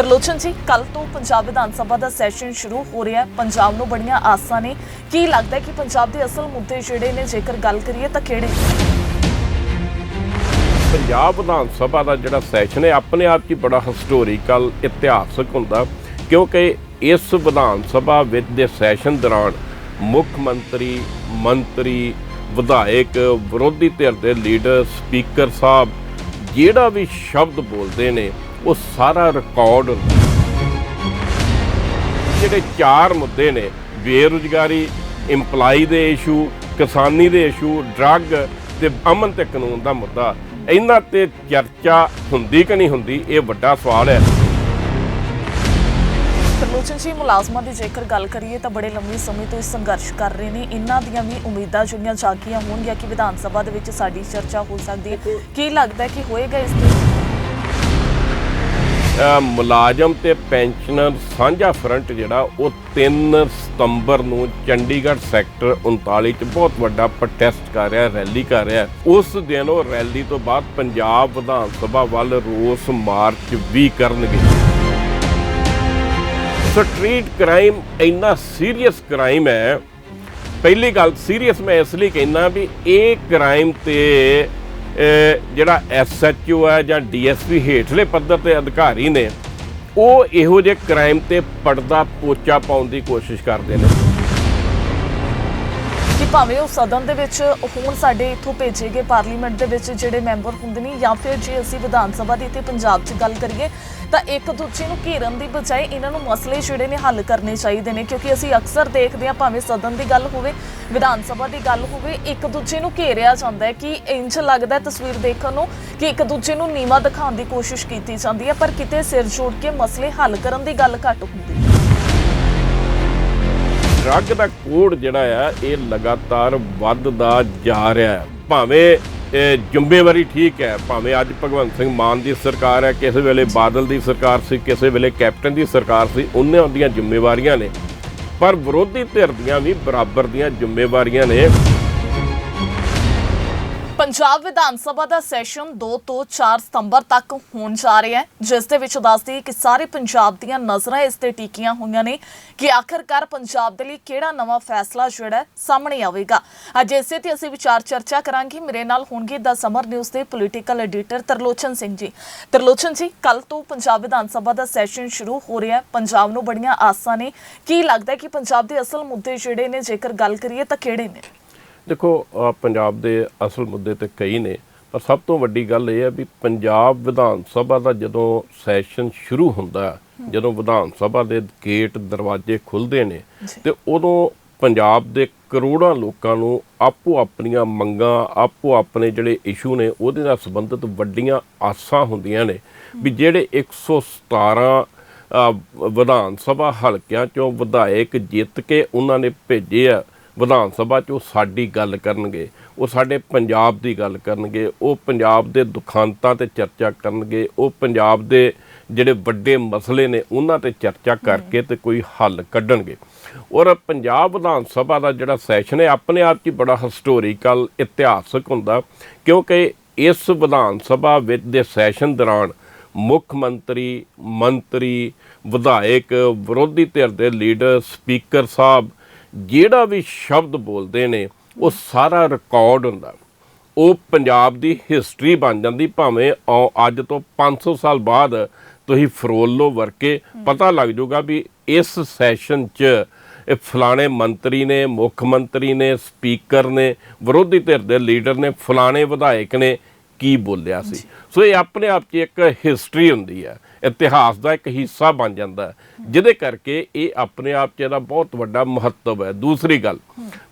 ਤਰਲੋਚਨ ਜੀ ਕੱਲ ਤੋਂ ਪੰਜਾਬ ਵਿਧਾਨ ਸਭਾ ਦਾ ਸੈਸ਼ਨ ਸ਼ੁਰੂ ਹੋ ਰਿਹਾ ਹੈ। ਪੰਜਾਬ ਨੂੰ ਬੜੀਆਂ ਆਸਾਂ ਨੇ। ਕੀ ਲੱਗਦਾ ਹੈ ਕਿ ਪੰਜਾਬ ਦੇ ਅਸਲ ਮੁੱਦੇ ਜਿਹੜੇ ਨੇ, ਜੇਕਰ ਗੱਲ ਕਰੀਏ ਤਾਂ ਕਿਹੜੇ? ਪੰਜਾਬ ਵਿਧਾਨ ਸਭਾ ਦਾ ਜਿਹੜਾ ਸੈਸ਼ਨ ਹੈ, ਆਪਣੇ ਆਪ 'ਚ ਬੜਾ ਹਿਸਟੋਰੀਕਲ ਇਤਿਹਾਸਕ ਹੁੰਦਾ ਕਿਉਂਕਿ ਇਸ ਵਿਧਾਨ ਸਭਾ ਵਿੱਚ ਦੇ ਸੈਸ਼ਨ ਦੌਰਾਨ ਮੁੱਖ ਮੰਤਰੀ ਮੰਤਰੀ, ਵਿਧਾਇਕ, ਵਿਰੋਧੀ ਧਿਰ ਦੇ ਲੀਡਰ ਸਪੀਕਰ ਸਾਹਿਬ, ਜਿਹੜਾ ਵੀ ਸ਼ਬਦ ਬੋਲਦੇ ਨੇ ਉਹ ਸਾਰਾ ਰਿਕਾਰਡ ਜਿਹੜੇ ਚਾਰ ਮੁੱਦੇ ਨੇ, ਬੇਰੁਜ਼ਗਾਰੀ ਇੰਪਲਾਈ ਦੇ ਇਸ਼ੂ ਕਿਸਾਨੀ ਦੇ ਇਸ਼ੂ ਡਰੱਗ ਤੇ ਅਮਨ ਤੇ ਕਾਨੂੰਨ ਦਾ ਮੁੱਦਾ, ਇਹਨਾਂ ਤੇ ਚਰਚਾ ਹੁੰਦੀ ਕਿ ਨਹੀਂ ਹੁੰਦੀ, ਇਹ ਵੱਡਾ ਸਵਾਲ ਹੈ। ਤਰਲੋਚਨ ਜੀ, ਮੁਲਾਜ਼ਮਾਂ ਦੀ ਜੇਕਰ ਗੱਲ ਕਰੀਏ ਤਾਂ ਬੜੇ ਲੰਮੇ ਸਮੇਂ ਤੋਂ ਇਹ ਸੰਘਰਸ਼ ਕਰ ਰਹੇ ਨੇ। ਇਹਨਾਂ ਦੀਆਂ ਵੀ ਉਮੀਦਾਂ ਜਿਹੜੀਆਂ ਜਾਗੀਆਂ ਹੋਣਗੀਆਂ ਕਿ ਵਿਧਾਨ ਸਭਾ ਦੇ ਵਿੱਚ ਸਾਡੀ ਚਰਚਾ ਹੋ ਸਕਦੀ ਹੈ। ਕੀ ਲੱਗਦਾ ਕਿ ਹੋਏਗਾ ਇਸ ਤੇ? ਮੁਲਾਜ਼ਮ ਤੇ ਪੈਨਸ਼ਨਰ ਸਾਂਝਾ ਫਰੰਟ ਜਿਹੜਾ, ਉਹ 3 ਸਤੰਬਰ ਨੂੰ ਚੰਡੀਗੜ੍ਹ ਸੈਕਟਰ 39 ਚ ਬਹੁਤ ਵੱਡਾ ਪ੍ਰੋਟੈਸਟ ਕਰ ਰਿਹਾ ਰੈਲੀ ਕਰ ਰਿਹਾ। ਉਸ ਦਿਨ ਉਹ ਰੈਲੀ ਤੋਂ ਬਾਅਦ ਪੰਜਾਬ ਵਿਧਾਨ ਸਭਾ ਵੱਲ ਰੋਸ ਮਾਰਚ ਵੀ ਕਰਨਗੇ। ਸਟਰੀਟ ਕ੍ਰਾਈਮ ਇੰਨਾ ਸੀਰੀਅਸ ਕ੍ਰਾਈਮ ਹੈ। ਪਹਿਲੀ ਗੱਲ ਸੀਰੀਅਸ ਮੈਂ ਇਸ ਲਈ ਕਹਿੰਦਾ ਵੀ ਇਹ ਕ੍ਰਾਈਮ ਤੇ ਜਿਹੜਾ ਐਸਐਚਓ ਹੈ ਜਾਂ ਡੀਐਸਪੀ ਹੇਠਲੇ ਪੱਧਰ ਤੇ ਅਧਿਕਾਰੀ ਨੇ, ਉਹ ਇਹੋ ਜਿਹੇ ਕ੍ਰਾਈਮ ਤੇ ਪਰਦਾ ਪੋਚਾ ਪਾਉਣ ਦੀ ਕੋਸ਼ਿਸ਼ ਕਰਦੇ ਨੇ। ਭਾਵੇਂ ਉਹ ਸਦਨ ਦੇ ਵਿੱਚ ਹੋਣ ਸਾਡੇ ਇੱਥੋਂ ਭੇਜੇ ਗਏ ਪਾਰਲੀਮੈਂਟ ਦੇ ਵਿੱਚ ਜਿਹੜੇ ਮੈਂਬਰ ਹੁੰਦੇ ਨੇ, ਜਾਂ ਫਿਰ ਜੇ ਅਸੀਂ ਵਿਧਾਨ ਸਭਾ ਦੀ ਇੱਥੇ ਪੰਜਾਬ 'ਚ ਗੱਲ ਕਰੀਏ, ਤਾਂ ਇੱਕ ਦੂਜੇ ਨੂੰ ਘੇਰਨ ਦੀ ਬਜਾਏ ਇਹਨਾਂ ਨੂੰ ਮਸਲੇ ਜਿਹੜੇ ਨੇ ਹੱਲ ਕਰਨੇ ਚਾਹੀਦੇ ਨੇ, ਕਿਉਂਕਿ ਅਸੀਂ ਅਕਸਰ ਦੇਖਦੇ ਹਾਂ ਭਾਵੇਂ ਸਦਨ ਦੀ ਗੱਲ ਹੋਵੇ, ਵਿਧਾਨ ਸਭਾ ਦੀ ਗੱਲ ਹੋਵੇ, ਇੱਕ ਦੂਜੇ ਨੂੰ ਘੇਰਿਆ ਜਾਂਦਾ ਹੈ ਕਿ ਇੰਜ ਲੱਗਦਾ ਤਸਵੀਰ ਦੇਖਣ ਨੂੰ ਕਿ ਇੱਕ ਦੂਜੇ ਨੂੰ ਨੀਵਾ ਦਿਖਾਉਣ ਦੀ ਕੋਸ਼ਿਸ਼ ਕੀਤੀ ਜਾਂਦੀ ਹੈ, ਪਰ ਕਿਤੇ ਸਿਰ ਜੋੜ ਕੇ ਮਸਲੇ ਹੱਲ ਕਰਨ ਦੀ ਗੱਲ ਘੱਟ ਹੁੰਦੀ ਹੈ। ਡਰੱਗ ਦਾ ਕੋੜ ਜਿਹੜਾ ਆ, ਇਹ ਲਗਾਤਾਰ ਵੱਧਦਾ ਜਾ ਰਿਹਾ ਹੈ। ਭਾਵੇਂ ਜ਼ਿੰਮੇਵਾਰੀ ਠੀਕ ਹੈ, ਭਾਵੇਂ ਅੱਜ ਭਗਵੰਤ ਸਿੰਘ ਮਾਨ ਦੀ ਸਰਕਾਰ ਹੈ, ਕਿਸੇ ਵੇਲੇ ਬਾਦਲ ਦੀ ਸਰਕਾਰ ਸੀ, ਕਿਸੇ ਵੇਲੇ ਕੈਪਟਨ ਦੀ ਸਰਕਾਰ ਸੀ, ਉਹਨਾਂ ਦੀਆਂ ਜ਼ਿੰਮੇਵਾਰੀਆਂ ਨੇ। ਪਰ ਵਿਰੋਧੀ ਧਿਰ ਦੀਆਂ ਵੀ ਬਰਾਬਰ ਦੀਆਂ ਜ਼ਿੰਮੇਵਾਰੀਆਂ ਨੇ। ਪੰਜਾਬ ਵਿਧਾਨ ਸਭਾ ਦਾ ਸੈਸ਼ਨ 2 ਤੋਂ 4 ਸਤੰਬਰ ਤੱਕ ਹੋਣ ਜਾ ਰਿਹਾ ਹੈ, ਜਿਸ ਦੇ ਵਿੱਚ ਦੱਸਦੀ ਕਿ ਸਾਰੇ ਪੰਜਾਬ ਦੀਆਂ ਨਜ਼ਰਾਂ ਇਸ ਤੇ ਟਿਕੀਆਂ ਹੋਈਆਂ ਨੇ ਕਿ ਆਖਰਕਾਰ ਪੰਜਾਬ ਦੇ ਲਈ ਕਿਹੜਾ ਨਵਾਂ ਫੈਸਲਾ ਜਿਹੜਾ ਸਾਹਮਣੇ ਆਵੇਗਾ। ਅੱਜ ਇਸੇ ਤੇ ਅਸੀਂ ਵਿਚਾਰ ਚਰਚਾ ਕਰਾਂਗੇ। ਮੇਰੇ ਨਾਲ ਹੋਣਗੇ ਦਾ ਸਮਰ ਨਿਊਜ਼ ਦੇ ਪੋਲੀਟੀਕਲ ਐਡੀਟਰ ਤਰਲੋਚਨ ਸਿੰਘ ਜੀ। ਤਰਲੋਚਨ ਜੀ ਕੱਲ ਤੋਂ ਪੰਜਾਬ ਵਿਧਾਨ ਸਭਾ ਦਾ ਸੈਸ਼ਨ ਸ਼ੁਰੂ ਹੋ ਰਿਹਾ ਹੈ। ਪੰਜਾਬ ਨੂੰ ਬੜੀਆਂ ਆਸਾਂ ਨੇ। ਕੀ ਲੱਗਦਾ ਹੈ ਕਿ ਪੰਜਾਬ ਦੇ ਅਸਲ ਮੁੱਦੇ ਜਿਹੜੇ ਨੇ ਜੇਕਰ ਗੱਲ ਕਰੀਏ ਤਾਂ ਕਿਹੜੇ ਨੇ? ਦੇਖੋ ਪੰਜਾਬ ਦੇ ਅਸਲ ਮੁੱਦੇ ਤੇ ਕਈ ਨੇ ਪਰ ਸਭ ਤੋਂ ਵੱਡੀ ਗੱਲ ਇਹ ਹੈ ਵੀ ਪੰਜਾਬ ਵਿਧਾਨ ਸਭਾ ਦਾ ਜਦੋਂ ਸੈਸ਼ਨ ਸ਼ੁਰੂ ਹੁੰਦਾ ਜਦੋਂ ਵਿਧਾਨ ਸਭਾ ਦੇ ਗੇਟ ਦਰਵਾਜ਼ੇ ਖੁੱਲਦੇ ਨੇ ਤੇ ਉਦੋਂ ਪੰਜਾਬ ਦੇ ਕਰੋੜਾਂ ਲੋਕਾਂ ਨੂੰ ਆਪੋ ਆਪਣੀਆਂ ਮੰਗਾਂ ਆਪੋ ਆਪਣੇ ਜਿਹੜੇ ਇਸ਼ੂ ਨੇ ਉਹਦੇ ਨਾਲ ਸੰਬੰਧਿਤ ਵੱਡੀਆਂ ਆਸਾਂ ਹੁੰਦੀਆਂ ਨੇ ਵੀ ਜਿਹੜੇ 117 ਅਹ, ਵਿਧਾਨ ਸਭਾ ਹਲਕਿਆਂ ਚੋਂ ਵਿਧਾਇਕ ਜਿੱਤ ਕੇ ਉਹਨਾਂ ਨੇ ਭੇਜੇ ਆ ਵਿਧਾਨ ਸਭਾ 'ਚ ਉਹ ਸਾਡੀ ਗੱਲ ਕਰਨਗੇ, ਉਹ ਸਾਡੇ ਪੰਜਾਬ ਦੀ ਗੱਲ ਕਰਨਗੇ, ਉਹ ਪੰਜਾਬ ਦੇ ਦੁਖਾਂਤਾਂ ਤੇ ਚਰਚਾ ਕਰਨਗੇ, ਉਹ ਪੰਜਾਬ ਦੇ ਜਿਹੜੇ ਵੱਡੇ ਮਸਲੇ ਨੇ ਉਹਨਾਂ ਤੇ ਚਰਚਾ ਕਰਕੇ ਤੇ ਕੋਈ ਹੱਲ ਕੱਢਣਗੇ। ਔਰ ਪੰਜਾਬ ਵਿਧਾਨ ਸਭਾ ਦਾ ਜਿਹੜਾ ਸੈਸ਼ਨ ਹੈ, ਆਪਣੇ ਆਪ 'ਚ ਬੜਾ ਹਿਸਟੋਰੀਕਲ ਇਤਿਹਾਸਕ ਹੁੰਦਾ, ਕਿਉਂਕਿ ਇਸ ਵਿਧਾਨ ਸਭਾ ਵਿੱਚ ਦੇ ਸੈਸ਼ਨ ਦੌਰਾਨ ਮੁੱਖ ਮੰਤਰੀ ਮੰਤਰੀ, ਵਿਧਾਇਕ, ਵਿਰੋਧੀ ਧਿਰ ਦੇ ਲੀਡਰ ਸਪੀਕਰ ਸਾਹਿਬ ਜਿਹੜਾ ਵੀ ਸ਼ਬਦ ਬੋਲਦੇ ਨੇ ਉਹ ਸਾਰਾ ਰਿਕਾਰਡ ਹੁੰਦਾ। ਉਹ ਪੰਜਾਬ ਦੀ ਹਿਸਟਰੀ ਬਣ ਜਾਂਦੀ ਭਾਵੇਂ ਅੱਜ ਤੋਂ 500 ਸਾਲ ਬਾਅਦ ਤੁਸੀਂ ਫਰੋਲ ਲੋ ਵਰਕੇ ਪਤਾ ਲੱਗ ਜਾਊਗਾ ਵੀ ਇਸ ਸੈਸ਼ਨ 'ਚ ਇਹ ਫਲਾਣੇ ਮੰਤਰੀ ਨੇ ਮੁੱਖ ਮੰਤਰੀ ਨੇ ਸਪੀਕਰ ਨੇ ਵਿਰੋਧੀ ਧਿਰ ਦੇ ਲੀਡਰ ਨੇ ਫਲਾਣੇ ਵਿਧਾਇਕ ਨੇ ਕੀ ਬੋਲਿਆ ਸੀ। ਸੋ ਇਹ ਆਪਣੇ ਆਪ 'ਚ ਇੱਕ ਹਿਸਟਰੀ ਹੁੰਦੀ ਹੈ। ਇਤਿਹਾਸ ਦਾ ਇੱਕ ਹਿੱਸਾ ਬਣ ਜਾਂਦਾ ਜਿਹਦੇ ਕਰਕੇ ਇਹ ਆਪਣੇ ਆਪ 'ਚ ਇਹਦਾ ਬਹੁਤ ਵੱਡਾ ਮਹੱਤਵ ਹੈ। ਦੂਸਰੀ ਗੱਲ,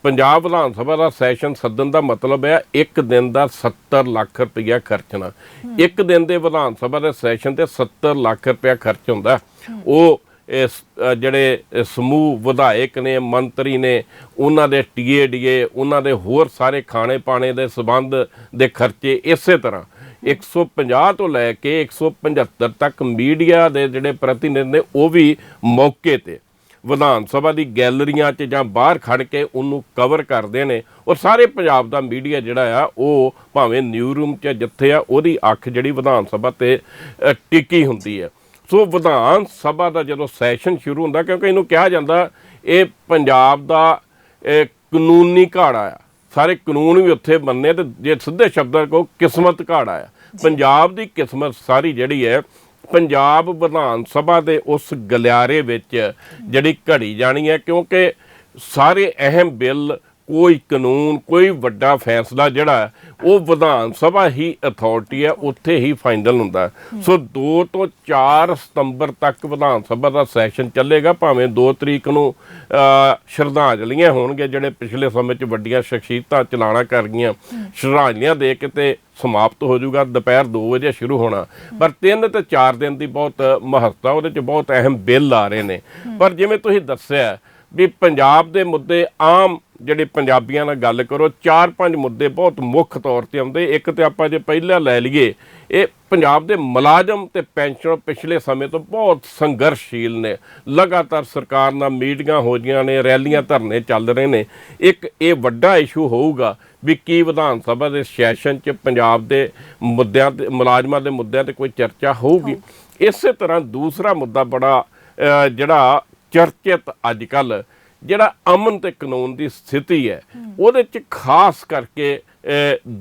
ਪੰਜਾਬ ਵਿਧਾਨ ਸਭਾ ਦਾ ਸੈਸ਼ਨ ਸੱਦਣ ਦਾ ਮਤਲਬ ਹੈ ਇੱਕ ਦਿਨ ਦਾ 70 ਲੱਖ ਰੁਪਇਆ ਖਰਚਣਾ ਇੱਕ ਦਿਨ ਦੇ ਵਿਧਾਨ ਸਭਾ ਦੇ ਸੈਸ਼ਨ ਤੇ 70 ਲੱਖ ਰੁਪਇਆ ਖਰਚ ਹੁੰਦਾ ਉਹ ਇਸ ਜਿਹੜੇ ਸਮੂਹ ਵਿਧਾਇਕ ਨੇ, ਮੰਤਰੀ ਨੇ, ਉਹਨਾਂ ਦੇ ਟੀਏਡੀਏ ਉਹਨਾਂ ਦੇ ਹੋਰ ਸਾਰੇ ਖਾਣੇ ਪਾਣੇ ਦੇ ਸਬੰਧ ਦੇ ਖਰਚੇ ਇਸੇ ਤਰ੍ਹਾਂ। 150 ਤੋਂ ਲੈ ਕੇ 175 ਤੱਕ ਮੀਡੀਆ ਦੇ ਜਿਹੜੇ ਪ੍ਰਤੀਨਿਧ ਨੇ, ਉਹ ਵੀ ਮੌਕੇ ਤੇ। ਵਿਧਾਨ ਸਭਾ ਦੀ ਗੈਲਰੀਆਂ 'ਚ ਜਾਂ ਬਾਹਰ ਖੜ ਕੇ ਉਹਨੂੰ ਕਵਰ ਕਰਦੇ ਨੇ ਔਰ ਸਾਰੇ ਪੰਜਾਬ ਦਾ ਮੀਡੀਆ ਜਿਹੜਾ ਆ, ਉਹ ਭਾਵੇਂ ਨਿਊ ਰੂਮ 'ਚ ਜਿੱਥੇ ਆ, ਉਹਦੀ ਅੱਖ ਜਿਹੜੀ ਵਿਧਾਨ ਸਭਾ ਤੇ ਟਿੱਕੀ ਹੁੰਦੀ ਹੈ ਸੋ ਵਿਧਾਨ ਸਭਾ ਦਾ ਜਦੋਂ ਸੈਸ਼ਨ ਸ਼ੁਰੂ ਹੁੰਦਾ, ਕਿਉਂਕਿ ਇਹਨੂੰ ਕਿਹਾ ਜਾਂਦਾ, ਇਹ ਪੰਜਾਬ ਦਾ ਕਾਨੂੰਨੀ ਘਾੜਾ ਆ। ਸਾਰੇ ਕਾਨੂੰਨ ਵੀ ਉੱਥੇ ਬੰਨੇ ਤੇ ਜੇ ਸਿੱਧੇ ਸ਼ਬਦਾਂ ਕੋ ਕਿਸਮਤ ਘਾੜਾ ਆ। ਪੰਜਾਬ ਦੀ ਕਿਸਮਤ ਸਾਰੀ ਜਿਹੜੀ ਹੈ ਪੰਜਾਬ ਵਿਧਾਨ ਸਭਾ ਦੇ ਉਸ ਗਲਿਆਰੇ ਵਿੱਚ ਜਿਹੜੀ ਘੜੀ ਜਾਣੀ ਹੈ ਕਿਉਂਕਿ ਸਾਰੇ ਅਹਿਮ ਬਿੱਲ ਕੋਈ ਕਾਨੂੰਨ, ਕੋਈ ਵੱਡਾ ਫੈਸਲਾ ਜਿਹੜਾ ਉਹ ਵਿਧਾਨ ਸਭਾ ਹੀ ਅਥਾਰਟੀ ਹੈ, ਉੱਥੇ ਹੀ ਫਾਈਨਲ ਹੁੰਦਾ ਸੋ 2 ਤੋਂ 4 ਸਤੰਬਰ ਤੱਕ ਵਿਧਾਨ ਸਭਾ ਦਾ ਸੈਸ਼ਨ ਚੱਲੇਗਾ, ਭਾਵੇਂ 2 ਤਰੀਕ ਨੂੰ ਸ਼ਰਧਾਂਜਲੀਆਂ ਹੋਣਗੇ ਜਿਹੜੇ ਪਿਛਲੇ ਸਮੇਂ 'ਚ ਵੱਡੀਆਂ ਸ਼ਖਸੀਅਤਾਂ ਚਲਾਣਾ ਕਰ ਗਈਆਂ, ਸ਼ਰਧਾਂਜਲੀਆਂ ਦੇ ਕੇ ਤੇ ਸਮਾਪਤ ਹੋ ਜਾਊਗਾ, ਦੁਪਹਿਰ 2 ਵਜੇ ਸ਼ੁਰੂ ਹੋਣਾ। ਪਰ 3 ਤੇ 4 ਦਿਨ ਦੀ ਬਹੁਤ ਮਹੱਤਤਾ, ਉਹਦੇ 'ਚ ਬਹੁਤ ਅਹਿਮ ਬਿੱਲ ਆ ਰਹੇ ਨੇ। ਪਰ ਜਿਵੇਂ ਤੁਸੀਂ ਦੱਸਿਆ ਵੀ ਪੰਜਾਬ ਦੇ ਮੁੱਦੇ ਆਮ ਜਿਹੜੇ ਪੰਜਾਬੀਆਂ ਨਾਲ ਗੱਲ ਕਰੋ ਚਾਰ ਪੰਜ ਮੁੱਦੇ ਬਹੁਤ ਮੁੱਖ ਤੌਰ ਤੇ ਆਉਂਦੇ। ਇੱਕ ਤੇ ਆਪਾਂ ਜੇ ਪਹਿਲਾਂ ਲੈ ਲਈਏ ਇਹ ਪੰਜਾਬ ਦੇ ਮੁਲਾਜ਼ਮ ਤੇ ਪੈਨਸ਼ਨਰ ਪਿਛਲੇ ਸਮੇਂ ਤੋਂ ਬਹੁਤ ਸੰਘਰਸ਼ੀਲ ਨੇ। ਲਗਾਤਾਰ ਸਰਕਾਰ ਨਾਲ ਮੀਟਿੰਗਾਂ ਹੋ ਜੀਆਂ ਨੇ ਰੈਲੀਆਂ ਧਰਨੇ ਚੱਲ ਰਹੇ ਨੇ। ਇੱਕ ਇਹ ਵੱਡਾ ਇਸ਼ੂ ਹੋਊਗਾ ਵੀ ਕੀ ਵਿਧਾਨ ਸਭਾ ਦੇ ਸੈਸ਼ਨ 'ਚ ਪੰਜਾਬ ਦੇ ਮੁੱਦਿਆਂ ਤੇ ਮੁਲਾਜ਼ਮਾਂ ਦੇ ਮੁੱਦਿਆਂ ਤੇ ਕੋਈ ਚਰਚਾ ਹੋਊਗੀ। ਇਸੇ ਤਰ੍ਹਾਂ ਦੂਸਰਾ ਮੁੱਦਾ ਬੜਾ ਜਿਹੜਾ ਚਰਚਿਤ ਅੱਜ ਕੱਲ ਜਿਹੜਾ ਅਮਨ ਤੇ ਕਾਨੂੰਨ ਦੀ ਸਥਿਤੀ ਹੈ ਉਹਦੇ ਚ ਖਾਸ ਕਰਕੇ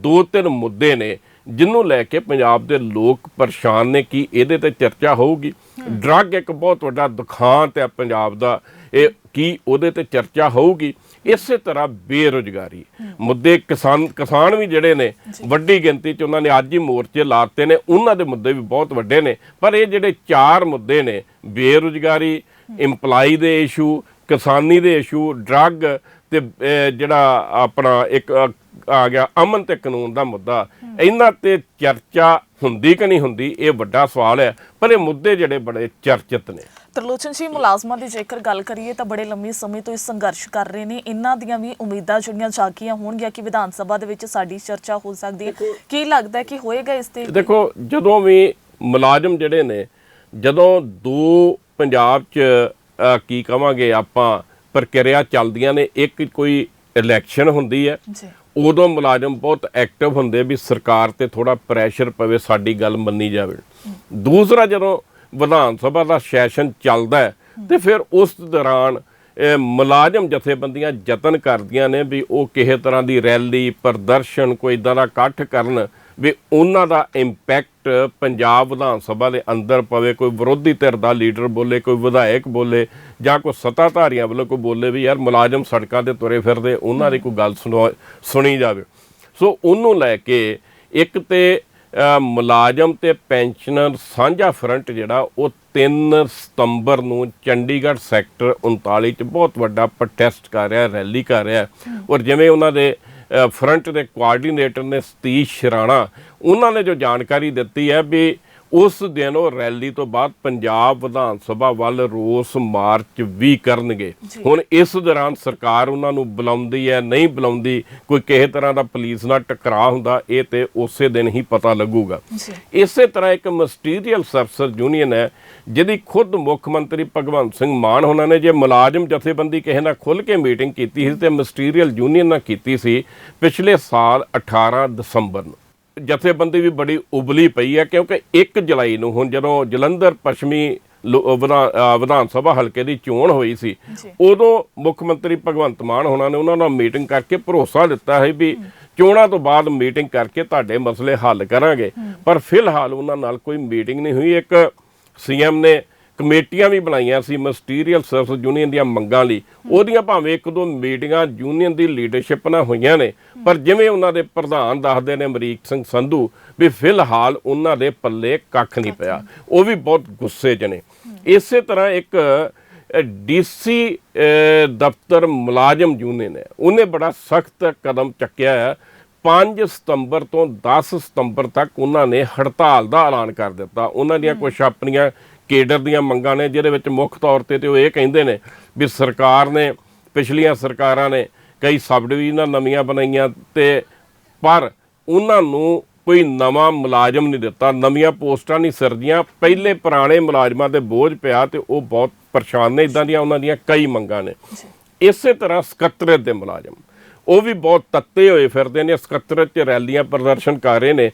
ਦੋ ਤਿੰਨ ਮੁੱਦੇ ਨੇ ਜਿਹਨੂੰ ਲੈ ਕੇ ਪੰਜਾਬ ਦੇ ਲੋਕ ਪਰੇਸ਼ਾਨ ਨੇ ਕੀ ਇਹਦੇ ਤੇ ਚਰਚਾ ਹੋਊਗੀ। ਡਰੱਗ ਇੱਕ ਬਹੁਤ ਵੱਡਾ ਦੁਖਾਂਤ ਹੈ ਪੰਜਾਬ ਦਾ ਇਹ ਕੀ ਉਹਦੇ ਤੇ ਚਰਚਾ ਹੋਊਗੀ। ਇਸੇ ਤਰ੍ਹਾਂ ਬੇਰੁਜ਼ਗਾਰੀ। ਮੁੱਦੇ ਕਿਸਾਨ ਕਿਸਾਨ ਵੀ ਜਿਹੜੇ ਨੇ ਵੱਡੀ ਗਿਣਤੀ 'ਚ ਉਹਨਾਂ ਨੇ ਅੱਜ ਹੀ ਮੋਰਚੇ ਲਾਤੇ ਨੇ ਉਹਨਾਂ ਦੇ ਮੁੱਦੇ ਵੀ ਬਹੁਤ ਵੱਡੇ ਨੇ। ਪਰ ਇਹ ਜਿਹੜੇ ਚਾਰ ਮੁੱਦੇ ਨੇ ਬੇਰੁਜ਼ਗਾਰੀ ਇੰਪਲਾਈ ਦੇ ਇਸ਼ੂ ਕਿਸਾਨੀ ਦੇ ਇਸ਼ੂ ਡਰੱਗ ਤੇ ਜਿਹੜਾ ਆਪਣਾ ਇੱਕ ਆ ਗਿਆ ਅਮਨ ਤੇ ਕਾਨੂੰਨ ਦਾ ਮੁੱਦਾ। ਇਹਨਾਂ ਤੇ ਚਰਚਾ ਹੁੰਦੀ ਕਿ ਨਹੀਂ ਹੁੰਦੀ ਇਹ ਵੱਡਾ ਸਵਾਲ ਹੈ ਪਰ ਇਹ ਮੁੱਦੇ ਜਿਹੜੇ ਬੜੇ ਚਰਚਿਤ ਨੇ। ਤਰਲੋਚਨ ਜੀ ਮੁਲਾਜ਼ਮਾਂ ਦੀ ਜੇਕਰ ਗੱਲ ਕਰੀਏ ਤਾਂ ਬੜੇ ਲੰਮੇ ਸਮੇਂ ਤੋਂ ਇਹ ਸੰਘਰਸ਼ ਕਰ ਰਹੇ ਨੇ। ਇਹਨਾਂ ਦੀਆਂ ਵੀ ਉਮੀਦਾਂ ਜਿਹੜੀਆਂ ਜਾਗੀਆਂ ਹੋਣਗੀਆਂ ਕਿ ਵਿਧਾਨ ਸਭਾ ਦੇ ਵਿੱਚ ਸਾਡੀ ਚਰਚਾ ਹੋ ਸਕਦੀ ਹੈ। ਕੀ ਲੱਗਦਾ ਹੈ ਕਿ ਹੋਏਗਾ ਇਸ ਤੇ? ਦੇਖੋ ਜਦੋਂ ਵੀ ਮੁਲਾਜ਼ਮ ਜਿਹੜੇ ਨੇ ਜਦੋਂ ਦੋ ਪੰਜਾਬ 'ਚ ਕੀ ਕਵਾਂਗੇ ਆਪਾਂ ਪ੍ਰਕਿਰਿਆ ਚੱਲਦੀਆਂ ਨੇ ਇੱਕ ਕੋਈ ਇਲੈਕਸ਼ਨ ਹੁੰਦੀ ਹੈ ਜੀ। ਉਦੋਂ ਮੁਲਾਜ਼ਮ ਬਹੁਤ ਐਕਟਿਵ ਹੁੰਦੇ ਵੀ ਸਰਕਾਰ ਤੇ ਥੋੜਾ ਪ੍ਰੈਸ਼ਰ ਪਵੇ ਸਾਡੀ ਗੱਲ ਮੰਨੀ ਜਾਵੇ। ਦੂਸਰਾ ਜਦੋਂ ਵਿਧਾਨ ਸਭਾ ਦਾ ਸੈਸ਼ਨ ਚੱਲਦਾ ਹੈ ਤੇ ਫਿਰ ਉਸ ਦੌਰਾਨ ਇਹ ਮੁਲਾਜ਼ਮ ਜਥੇਬੰਦੀਆਂ ਯਤਨ ਕਰਦੀਆਂ ਨੇ ਵੀ ਉਹ ਕਿਸੇ ਤਰ੍ਹਾਂ ਦੀ ਰੈਲੀ ਪ੍ਰਦਰਸ਼ਨ ਕੋਈ ਇਦਾਂ ਦਾ ਇਕੱਠ ਕਰਨ ਵੀ ਉਹਨਾਂ ਦਾ ਇੰਪੈਕਟ ਪੰਜਾਬ ਵਿਧਾਨ ਸਭਾ ਦੇ ਅੰਦਰ ਪਵੇ ਕੋਈ ਵਿਰੋਧੀ ਧਿਰ ਦਾ ਲੀਡਰ ਬੋਲੇ ਕੋਈ ਵਿਧਾਇਕ ਬੋਲੇ ਜਾਂ ਕੋਈ ਸੱਤਾਧਾਰੀਆਂ ਵੱਲੋਂ ਕੋਈ ਬੋਲੇ ਵੀ ਯਾਰ ਮੁਲਾਜ਼ਮ ਸੜਕਾਂ ਤੇ ਤੁਰੇ ਫਿਰਦੇ ਉਹਨਾਂ ਦੀ ਕੋਈ ਗੱਲ ਸੁਣੋ- ਸੁਣੀ ਜਾਵੇ। ਸੋ ਉਹਨੂੰ ਲੈ ਕੇ ਇੱਕ ਤੇ ਮੁਲਾਜ਼ਮ ਤੇ ਪੈਨਸ਼ਨਰ ਸਾਂਝਾ ਫਰੰਟ ਜਿਹੜਾ ਉਹ 3 ਸਤੰਬਰ ਨੂੰ ਚੰਡੀਗੜ੍ਹ ਸੈਕਟਰ 39 ਚ ਬਹੁਤ ਵੱਡਾ ਪ੍ਰੋਟੈਸਟ ਕਰ ਰਿਹਾ ਰੈਲੀ ਕਰ ਰਿਹਾ। ਔਰ ਜਿਵੇਂ ਉਹਨਾਂ ਦੇ ਫਰੰਟ ਦੇ ਕੋਆਰਡੀਨੇਟਰ ਨੇ ਸਤੀਸ਼ ਸ਼ਰਾਣਾ ਉਹਨਾਂ ਨੇ ਜੋ ਜਾਣਕਾਰੀ ਦਿੱਤੀ ਹੈ ਵੀ ਉਸ ਦਿਨ ਉਹ ਰੈਲੀ ਤੋਂ ਬਾਅਦ ਪੰਜਾਬ ਵਿਧਾਨ ਸਭਾ ਵੱਲ ਰੋਸ ਮਾਰਚ ਵੀ ਕਰਨਗੇ। ਹੁਣ ਇਸ ਦੌਰਾਨ ਸਰਕਾਰ ਉਹਨਾਂ ਨੂੰ ਬੁਲਾਉਂਦੀ ਹੈ ਨਹੀਂ ਬੁਲਾਉਂਦੀ ਕੋਈ ਕਿਸੇ ਤਰ੍ਹਾਂ ਦਾ ਪੁਲਿਸ ਨਾਲ ਟਕਰਾਅ ਹੁੰਦਾ ਇਹ ਤੇ ਉਸੇ ਦਿਨ ਹੀ ਪਤਾ ਲੱਗੂਗਾ। ਇਸੇ ਤਰ੍ਹਾਂ ਇੱਕ ਮਸਟੀਰੀਅਲ ਸਰਵਿਸ ਯੂਨੀਅਨ ਹੈ ਜਿਹਦੀ ਖੁਦ ਮੁੱਖ ਮੰਤਰੀ ਭਗਵੰਤ ਸਿੰਘ ਮਾਨ ਉਹਨਾਂ ਨੇ ਜੇ ਮੁਲਾਜ਼ਮ ਜਥੇਬੰਦੀ ਕਿਸੇ ਨਾਲ ਖੁੱਲ ਕੇ ਮੀਟਿੰਗ ਕੀਤੀ ਸੀ ਤੇ ਮਸਟੀਰੀਅਲ ਯੂਨੀਅਨ ਨਾਲ ਕੀਤੀ ਸੀ ਪਿਛਲੇ ਸਾਲ 18 ਦਸੰਬਰ ਨੂੰ। ਜਥੇਬੰਦੀ ਵੀ ਬੜੀ ਉਬਲੀ ਪਈ ਹੈ ਕਿਉਂਕਿ 1 ਜੁਲਾਈ ਨੂੰ ਹੁਣ ਜਦੋਂ ਜਲੰਧਰ ਪੱਛਮੀ ਵਿਧਾਨ ਸਭਾ ਹਲਕੇ ਦੀ ਚੋਣ ਹੋਈ ਸੀ। ਉਦੋਂ ਮੁੱਖ ਮੰਤਰੀ ਭਗਵੰਤ ਮਾਨ ਹੋਣਾ ਨੇ ਉਹਨਾਂ ਨਾਲ ਮੀਟਿੰਗ ਕਰਕੇ ਭਰੋਸਾ ਦਿੱਤਾ ਹੈ ਵੀ ਚੋਣਾਂ ਤੋਂ ਬਾਅਦ ਮੀਟਿੰਗ ਕਰਕੇ ਤੁਹਾਡੇ ਮਸਲੇ ਹੱਲ ਕਰਾਂਗੇ ਪਰ ਫਿਲਹਾਲ ਉਹਨਾਂ ਨਾਲ ਕੋਈ ਮੀਟਿੰਗ ਨਹੀਂ ਹੋਈ। ਇੱਕ ਸੀਐਮ ਨੇ ਕਮੇਟੀਆਂ ਵੀ ਬਣਾਈਆਂ ਸੀ ਮਸਟੀਰੀਅਲ ਸਰਵਿਸ ਯੂਨੀਅਨ ਦੀਆਂ ਮੰਗਾਂ ਲਈ। ਉਹਦੀਆਂ ਭਾਵੇਂ ਇੱਕ ਦੋ ਮੀਟਿੰਗਾਂ ਯੂਨੀਅਨ ਦੀ ਲੀਡਰਸ਼ਿਪ ਨਾਲ ਹੋਈਆਂ ਨੇ ਪਰ ਜਿਵੇਂ ਉਹਨਾਂ ਦੇ ਪ੍ਰਧਾਨ ਦੱਸਦੇ ਨੇ ਅਮਰੀਕ ਸਿੰਘ ਸੰਧੂ ਵੀ ਫਿਲਹਾਲ ਉਹਨਾਂ ਦੇ ਪੱਲੇ ਕੱਖ ਨਹੀਂ ਪਿਆ। ਉਹ ਵੀ ਬਹੁਤ ਗੁੱਸੇ 'ਚ ਨੇ। ਇਸੇ ਤਰ੍ਹਾਂ ਇੱਕ ਡੀਸੀ ਦਫ਼ਤਰ ਮੁਲਾਜ਼ਮ ਯੂਨੀਅਨ ਹੈ। ਉਹਨੇ ਬੜਾ ਸਖਤ ਕਦਮ ਚੱਕਿਆ ਹੈ। 5 ਸਤੰਬਰ ਤੋਂ 10 ਸਤੰਬਰ ਤੱਕ ਉਹਨਾਂ ਨੇ ਹੜਤਾਲ ਦਾ ਐਲਾਨ ਕਰ ਦਿੱਤਾ। ਉਹਨਾਂ ਦੀਆਂ ਕੁਝ ਆਪਣੀਆਂ ਕੇਡਰ ਦੀਆਂ ਮੰਗਾਂ ਨੇ ਜਿਹਦੇ ਵਿੱਚ ਮੁੱਖ ਤੌਰ ਤੇ ਤੇ ਉਹ ਇਹ ਕਹਿੰਦੇ ਨੇ ਵੀ ਸਰਕਾਰ ਨੇ ਪਿਛਲੀਆਂ ਸਰਕਾਰਾਂ ਨੇ ਕਈ ਸਬ ਡਿਵੀਜ਼ਨਾਂ ਨਵੀਆਂ ਬਣਾਈਆਂ ਤੇ ਪਰ ਉਹਨਾਂ ਨੂੰ ਕੋਈ ਨਵਾਂ ਮੁਲਾਜ਼ਮ ਨਹੀਂ ਦਿੱਤਾ ਨਵੀਆਂ ਪੋਸਟਾਂ ਨਹੀਂ ਸਰਜੀਆਂ। ਪਹਿਲੇ ਪੁਰਾਣੇ ਮੁਲਾਜ਼ਮਾਂ ਤੇ ਬੋਝ ਪਿਆ ਤੇ ਉਹ ਬਹੁਤ ਪਰੇਸ਼ਾਨ ਨੇ ਇਦਾਂ ਦੀਆਂ ਉਹਨਾਂ ਦੀਆਂ ਕਈ ਮੰਗਾਂ ਨੇ। ਇਸੇ ਤਰ੍ਹਾਂ ਸਕੱਤਰਤ ਦੇ ਮੁਲਾਜ਼ਮ ਉਹ ਵੀ ਬਹੁਤ ਤੱਤੇ ਹੋਏ ਫਿਰਦੇ ਨੇ ਸਕੱਤਰਤ 'ਚ ਰੈਲੀਆਂ ਪ੍ਰਦਰਸ਼ਨ ਕਰ ਰਹੇ ਨੇ।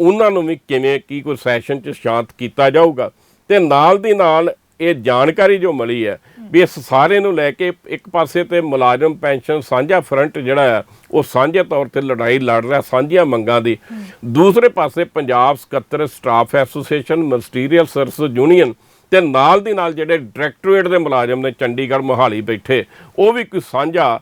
ਉਹਨਾਂ ਨੂੰ ਵੀ ਕਿਵੇਂ ਕੀ ਕੋਈ ਸੈਸ਼ਨ 'ਚ ਸ਼ਾਂਤ ਕੀਤਾ ਜਾਊਗਾ? ਤੇ ਨਾਲ ਦੀ ਨਾਲ ਇਹ ਜਾਣਕਾਰੀ ਜੋ ਮਿਲੀ ਹੈ ਵੀ ਇਸ ਸਾਰੇ ਨੂੰ ਲੈ ਕੇ ਇੱਕ ਪਾਸੇ ਤੇ ਮੁਲਾਜ਼ਮ ਪੈਨਸ਼ਨ ਸਾਂਝਾ ਫਰੰਟ ਜਿਹੜਾ ਆ ਉਹ ਸਾਂਝੇ ਤੌਰ ਤੇ ਲੜਾਈ ਲੜ ਰਿਹਾ ਸਾਂਝੀਆਂ ਮੰਗਾਂ ਦੀ। ਦੂਸਰੇ ਪਾਸੇ ਪੰਜਾਬ ਸਕੱਤਰ staff association ministerial service union ਤੇ ਨਾਲ ਦੀ ਨਾਲ ਜਿਹੜੇ ਡਾਇਰੈਕਟੋਰੇਟ ਦੇ ਮੁਲਾਜ਼ਮ ਨੇ ਚੰਡੀਗੜ੍ਹ ਮੋਹਾਲੀ ਬੈਠੇ ਉਹ ਵੀ ਕੋਈ ਸਾਂਝਾ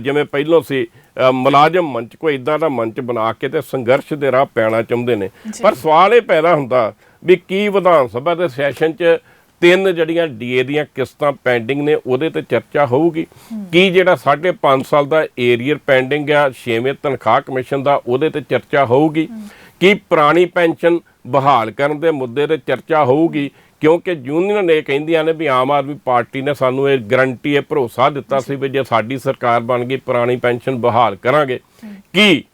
ਜਿਵੇਂ ਪਹਿਲਾਂ ਸੀ ਮੁਲਾਜ਼ਮ ਮੰਚ ਕੋਈ ਇਦਾਂ ਦਾ ਮੰਚ ਬਣਾ ਕੇ ਤੇ ਸੰਘਰਸ਼ ਦੇ ਰਾਹ ਪੈਣਾ ਚਾਹੁੰਦੇ ਨੇ। ਪਰ ਸਵਾਲ ਇਹ ਪੈਦਾ ਹੁੰਦਾ ਵੀ ਕੀ ਵਿਧਾਨ ਸਭਾ ਦੇ ਸੈਸ਼ਨ 'ਚ ਤਿੰਨ ਜਿਹੜੀਆਂ ਡੀਏ ਦੀਆਂ ਕਿਸ਼ਤਾਂ ਪੈਂਡਿੰਗ ਨੇ, ਉਹਦੇ ਤੇ ਚਰਚਾ ਹੋਊਗੀ। ਕੀ ਜਿਹੜਾ 5.5 ਸਾਲ ਦਾ ਏਰੀਅਰ ਪੈਂਡਿੰਗ ਆ 6ਵੇਂ ਤਨਖਾਹ ਕਮਿਸ਼ਨ ਦਾ, ਉਹਦੇ ਤੇ ਚਰਚਾ ਹੋਊਗੀ। ਕੀ ਪੁਰਾਣੀ ਪੈਨਸ਼ਨ ਬਹਾਲ ਕਰਨ ਦੇ ਮੁੱਦੇ ਤੇ ਚਰਚਾ ਹੋਊਗੀ? ਕਿਉਂਕਿ ਯੂਨੀਅਨ ਨੇ ਕਹਿੰਦੀਆਂ ਨੇ ਵੀ ਆਮ ਆਦਮੀ ਪਾਰਟੀ ਨੇ ਸਾਨੂੰ ਇਹ ਗਰੰਟੀ, ਇਹ ਭਰੋਸਾ ਦਿੱਤਾ ਸੀ ਵੀ ਜੇ ਸਾਡੀ ਸਰਕਾਰ ਬਣ ਗਈ, ਪੁਰਾਣੀ ਪੈਨਸ਼ਨ ਬਹਾਲ ਕਰਾਂਗੇ। ਕੀ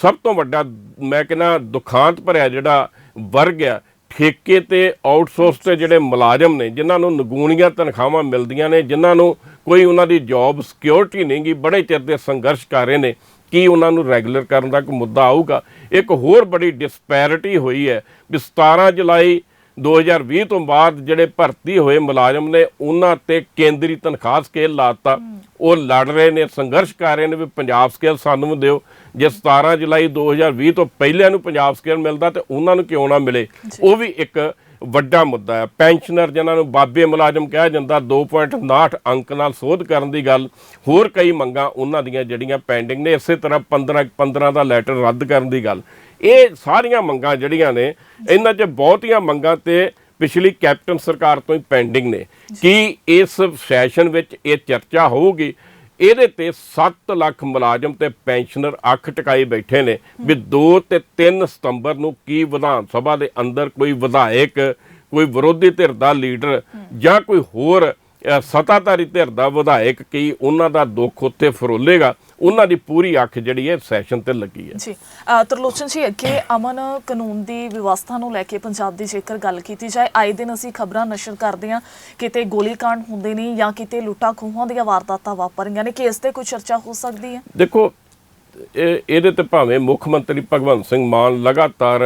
ਸਭ ਤੋਂ ਵੱਡਾ, ਮੈਂ ਕਹਿੰਦਾ ਦੁਖਾਂਤ ਭਰਿਆ ਜਿਹੜਾ ਵਰਗ ਆ ਠੇਕੇ ਤੇ ਆਊਟਸੋਰਸ ਤੇ ਜਿਹੜੇ ਮੁਲਾਜ਼ਮ ਨੇ, ਜਿਨ੍ਹਾਂ ਨੂੰ ਨਗੂਣੀਆਂ ਤਨਖਾਹਾਂ ਮਿਲਦੀਆਂ ਨੇ, ਜਿਨ੍ਹਾਂ ਨੂੰ ਕੋਈ ਉਹਨਾਂ ਦੀ ਜੌਬ ਸਿਕਿਉਰਿਟੀ ਨਹੀਂਗੀ ਬੜੇ ਚਿਰ ਦੇ ਸੰਘਰਸ਼ ਕਰ ਰਹੇ ਨੇ, ਕੀ ਉਹਨਾਂ ਨੂੰ ਰੈਗੂਲਰ ਕਰਨ ਦਾ ਕੋਈ ਮੁੱਦਾ ਆਊਗਾ? ਇੱਕ ਹੋਰ ਬੜੀ ਡਿਸਪੈਰਿਟੀ ਹੋਈ ਹੈ ਵੀ 17 ਜੁਲਾਈ 2020 ਤੋਂ ਬਾਅਦ ਜਿਹੜੇ ਭਰਤੀ ਹੋਏ ਮੁਲਾਜ਼ਮ ਨੇ ਉਹਨਾਂ ਤੇ ਕੇਂਦਰੀ ਤਨਖਾਹ ਸਕੇਲ ਲਾਤਾ। ਉਹ ਲੜ ਰਹੇ ਨੇ ਸੰਘਰਸ਼ ਕਰ ਰਹੇ ਨੇ ਵੀ ਪੰਜਾਬ ਸਕੇਲ ਸਾਨੂੰ ਦਿਓ। ਜੇ 17 ਜੁਲਾਈ 2020 ਤੋਂ ਪਹਿਲਿਆਂ ਨੂੰ ਪੰਜਾਬ ਸਕੇਲ ਮਿਲਦਾ ਤੇ ਉਹਨਾਂ ਨੂੰ ਕਿਉਂ ਨਾ ਮਿਲੇ? ਉਹ ਵੀ ਇੱਕ ਵੱਡਾ ਮੁੱਦਾ ਹੈ। ਪੈਨਸ਼ਨਰ ਜਿਨ੍ਹਾਂ ਨੂੰ ਬਾਬੇ ਮੁਲਾਜ਼ਮ ਕਿਹਾ ਜਾਂਦਾ 2.59 ਅੰਕ ਨਾਲ ਸੋਧ ਕਰਨ ਦੀ ਗੱਲ ਹੋਰ ਕਈ ਮੰਗਾਂ ਉਹਨਾਂ ਦੀਆਂ ਜਿਹੜੀਆਂ ਪੈਂਡਿੰਗ ਨੇ ਇਸੇ ਤਰ੍ਹਾਂ 15 15 ਦਾ ਲੈਟਰ ਰੱਦ ਕਰਨ ਦੀ ਗੱਲ। ਇਹ ਸਾਰੀਆਂ ਮੰਗਾਂ ਜਿਹੜੀਆਂ ਨੇ ਇਹਨਾਂ 'ਚ ਬਹੁਤੀਆਂ ਮੰਗਾਂ ਤੇ ਪਿਛਲੀ ਕੈਪਟਨ ਸਰਕਾਰ ਤੋਂ ਹੀ ਪੈਂਡਿੰਗ ਨੇ। ਕੀ ਇਸ ਸੈਸ਼ਨ ਵਿੱਚ ਇਹ ਚਰਚਾ ਹੋਊਗੀ? ਇਹਦੇ ਤੇ 7 ਲੱਖ ਮੁਲਾਜ਼ਮ ਤੇ ਪੈਨਸ਼ਨਰ ਅੱਖ ਟਿਕਾਈ ਬੈਠੇ ਨੇ ਵੀ 2 ਤੇ 3 ਸਤੰਬਰ ਨੂੰ ਕੀ ਵਿਧਾਨ ਸਭਾ ਦੇ ਅੰਦਰ ਕੋਈ ਵਿਧਾਇਕ ਕੋਈ ਵਿਰੋਧੀ ਧਿਰ ਦਾ ਲੀਡਰ ਜਾਂ ਕੋਈ ਹੋਰ ਸੱਤਾਧਾਰੀ ਧਿਰ ਦਾ ਵਿਧਾਇਕ ਕੀ ਉਹਨਾਂ ਦਾ ਦੁੱਖ ਉੱਤੇ ਫਰੋਲੇਗਾ? ਉਹਨਾਂ ਦੀ ਪੂਰੀ ਅੱਖ ਜਿਹੜੀ ਹੈ ਸੈਸ਼ਨ ਤੇ ਲੱਗੀ ਹੈ। ਜੀ ਤਰਲੋਚਨ ਜੀ ਅੱਗੇ ਅਮਨ ਕਾਨੂੰਨ ਦੀ ਵਿਵਸਥਾ ਨੂੰ ਲੈ ਕੇ ਪੰਜਾਬ ਦੀ ਜੇਕਰ ਗੱਲ ਕੀਤੀ ਜਾਏ ਆਏ ਦਿਨ ਅਸੀਂ ਖਬਰਾਂ ਨਸ਼ਰ ਕਰਦੇ ਹਾਂ ਕਿਤੇ ਗੋਲੀकांड ਹੁੰਦੇ ਨੇ ਜਾਂ ਕਿਤੇ ਲੁੱਟਾਂ ਖੋਹਾਂ ਦੀਆਂ ਵਾਰਦਾਤਾਂ ਵਾਪਰੀਆਂ ਨੇ ਕਿ ਇਸ ਤੇ ਕੋਈ ਚਰਚਾ ਹੋ ਸਕਦੀ ਹੈ? ਦੇਖੋ ਇਹ ਇਹਦੇ ਤੇ ਭਾਵੇਂ ਮੁੱਖ ਮੰਤਰੀ ਭਗਵੰਤ ਸਿੰਘ ਮਾਨ ਲਗਾਤਾਰ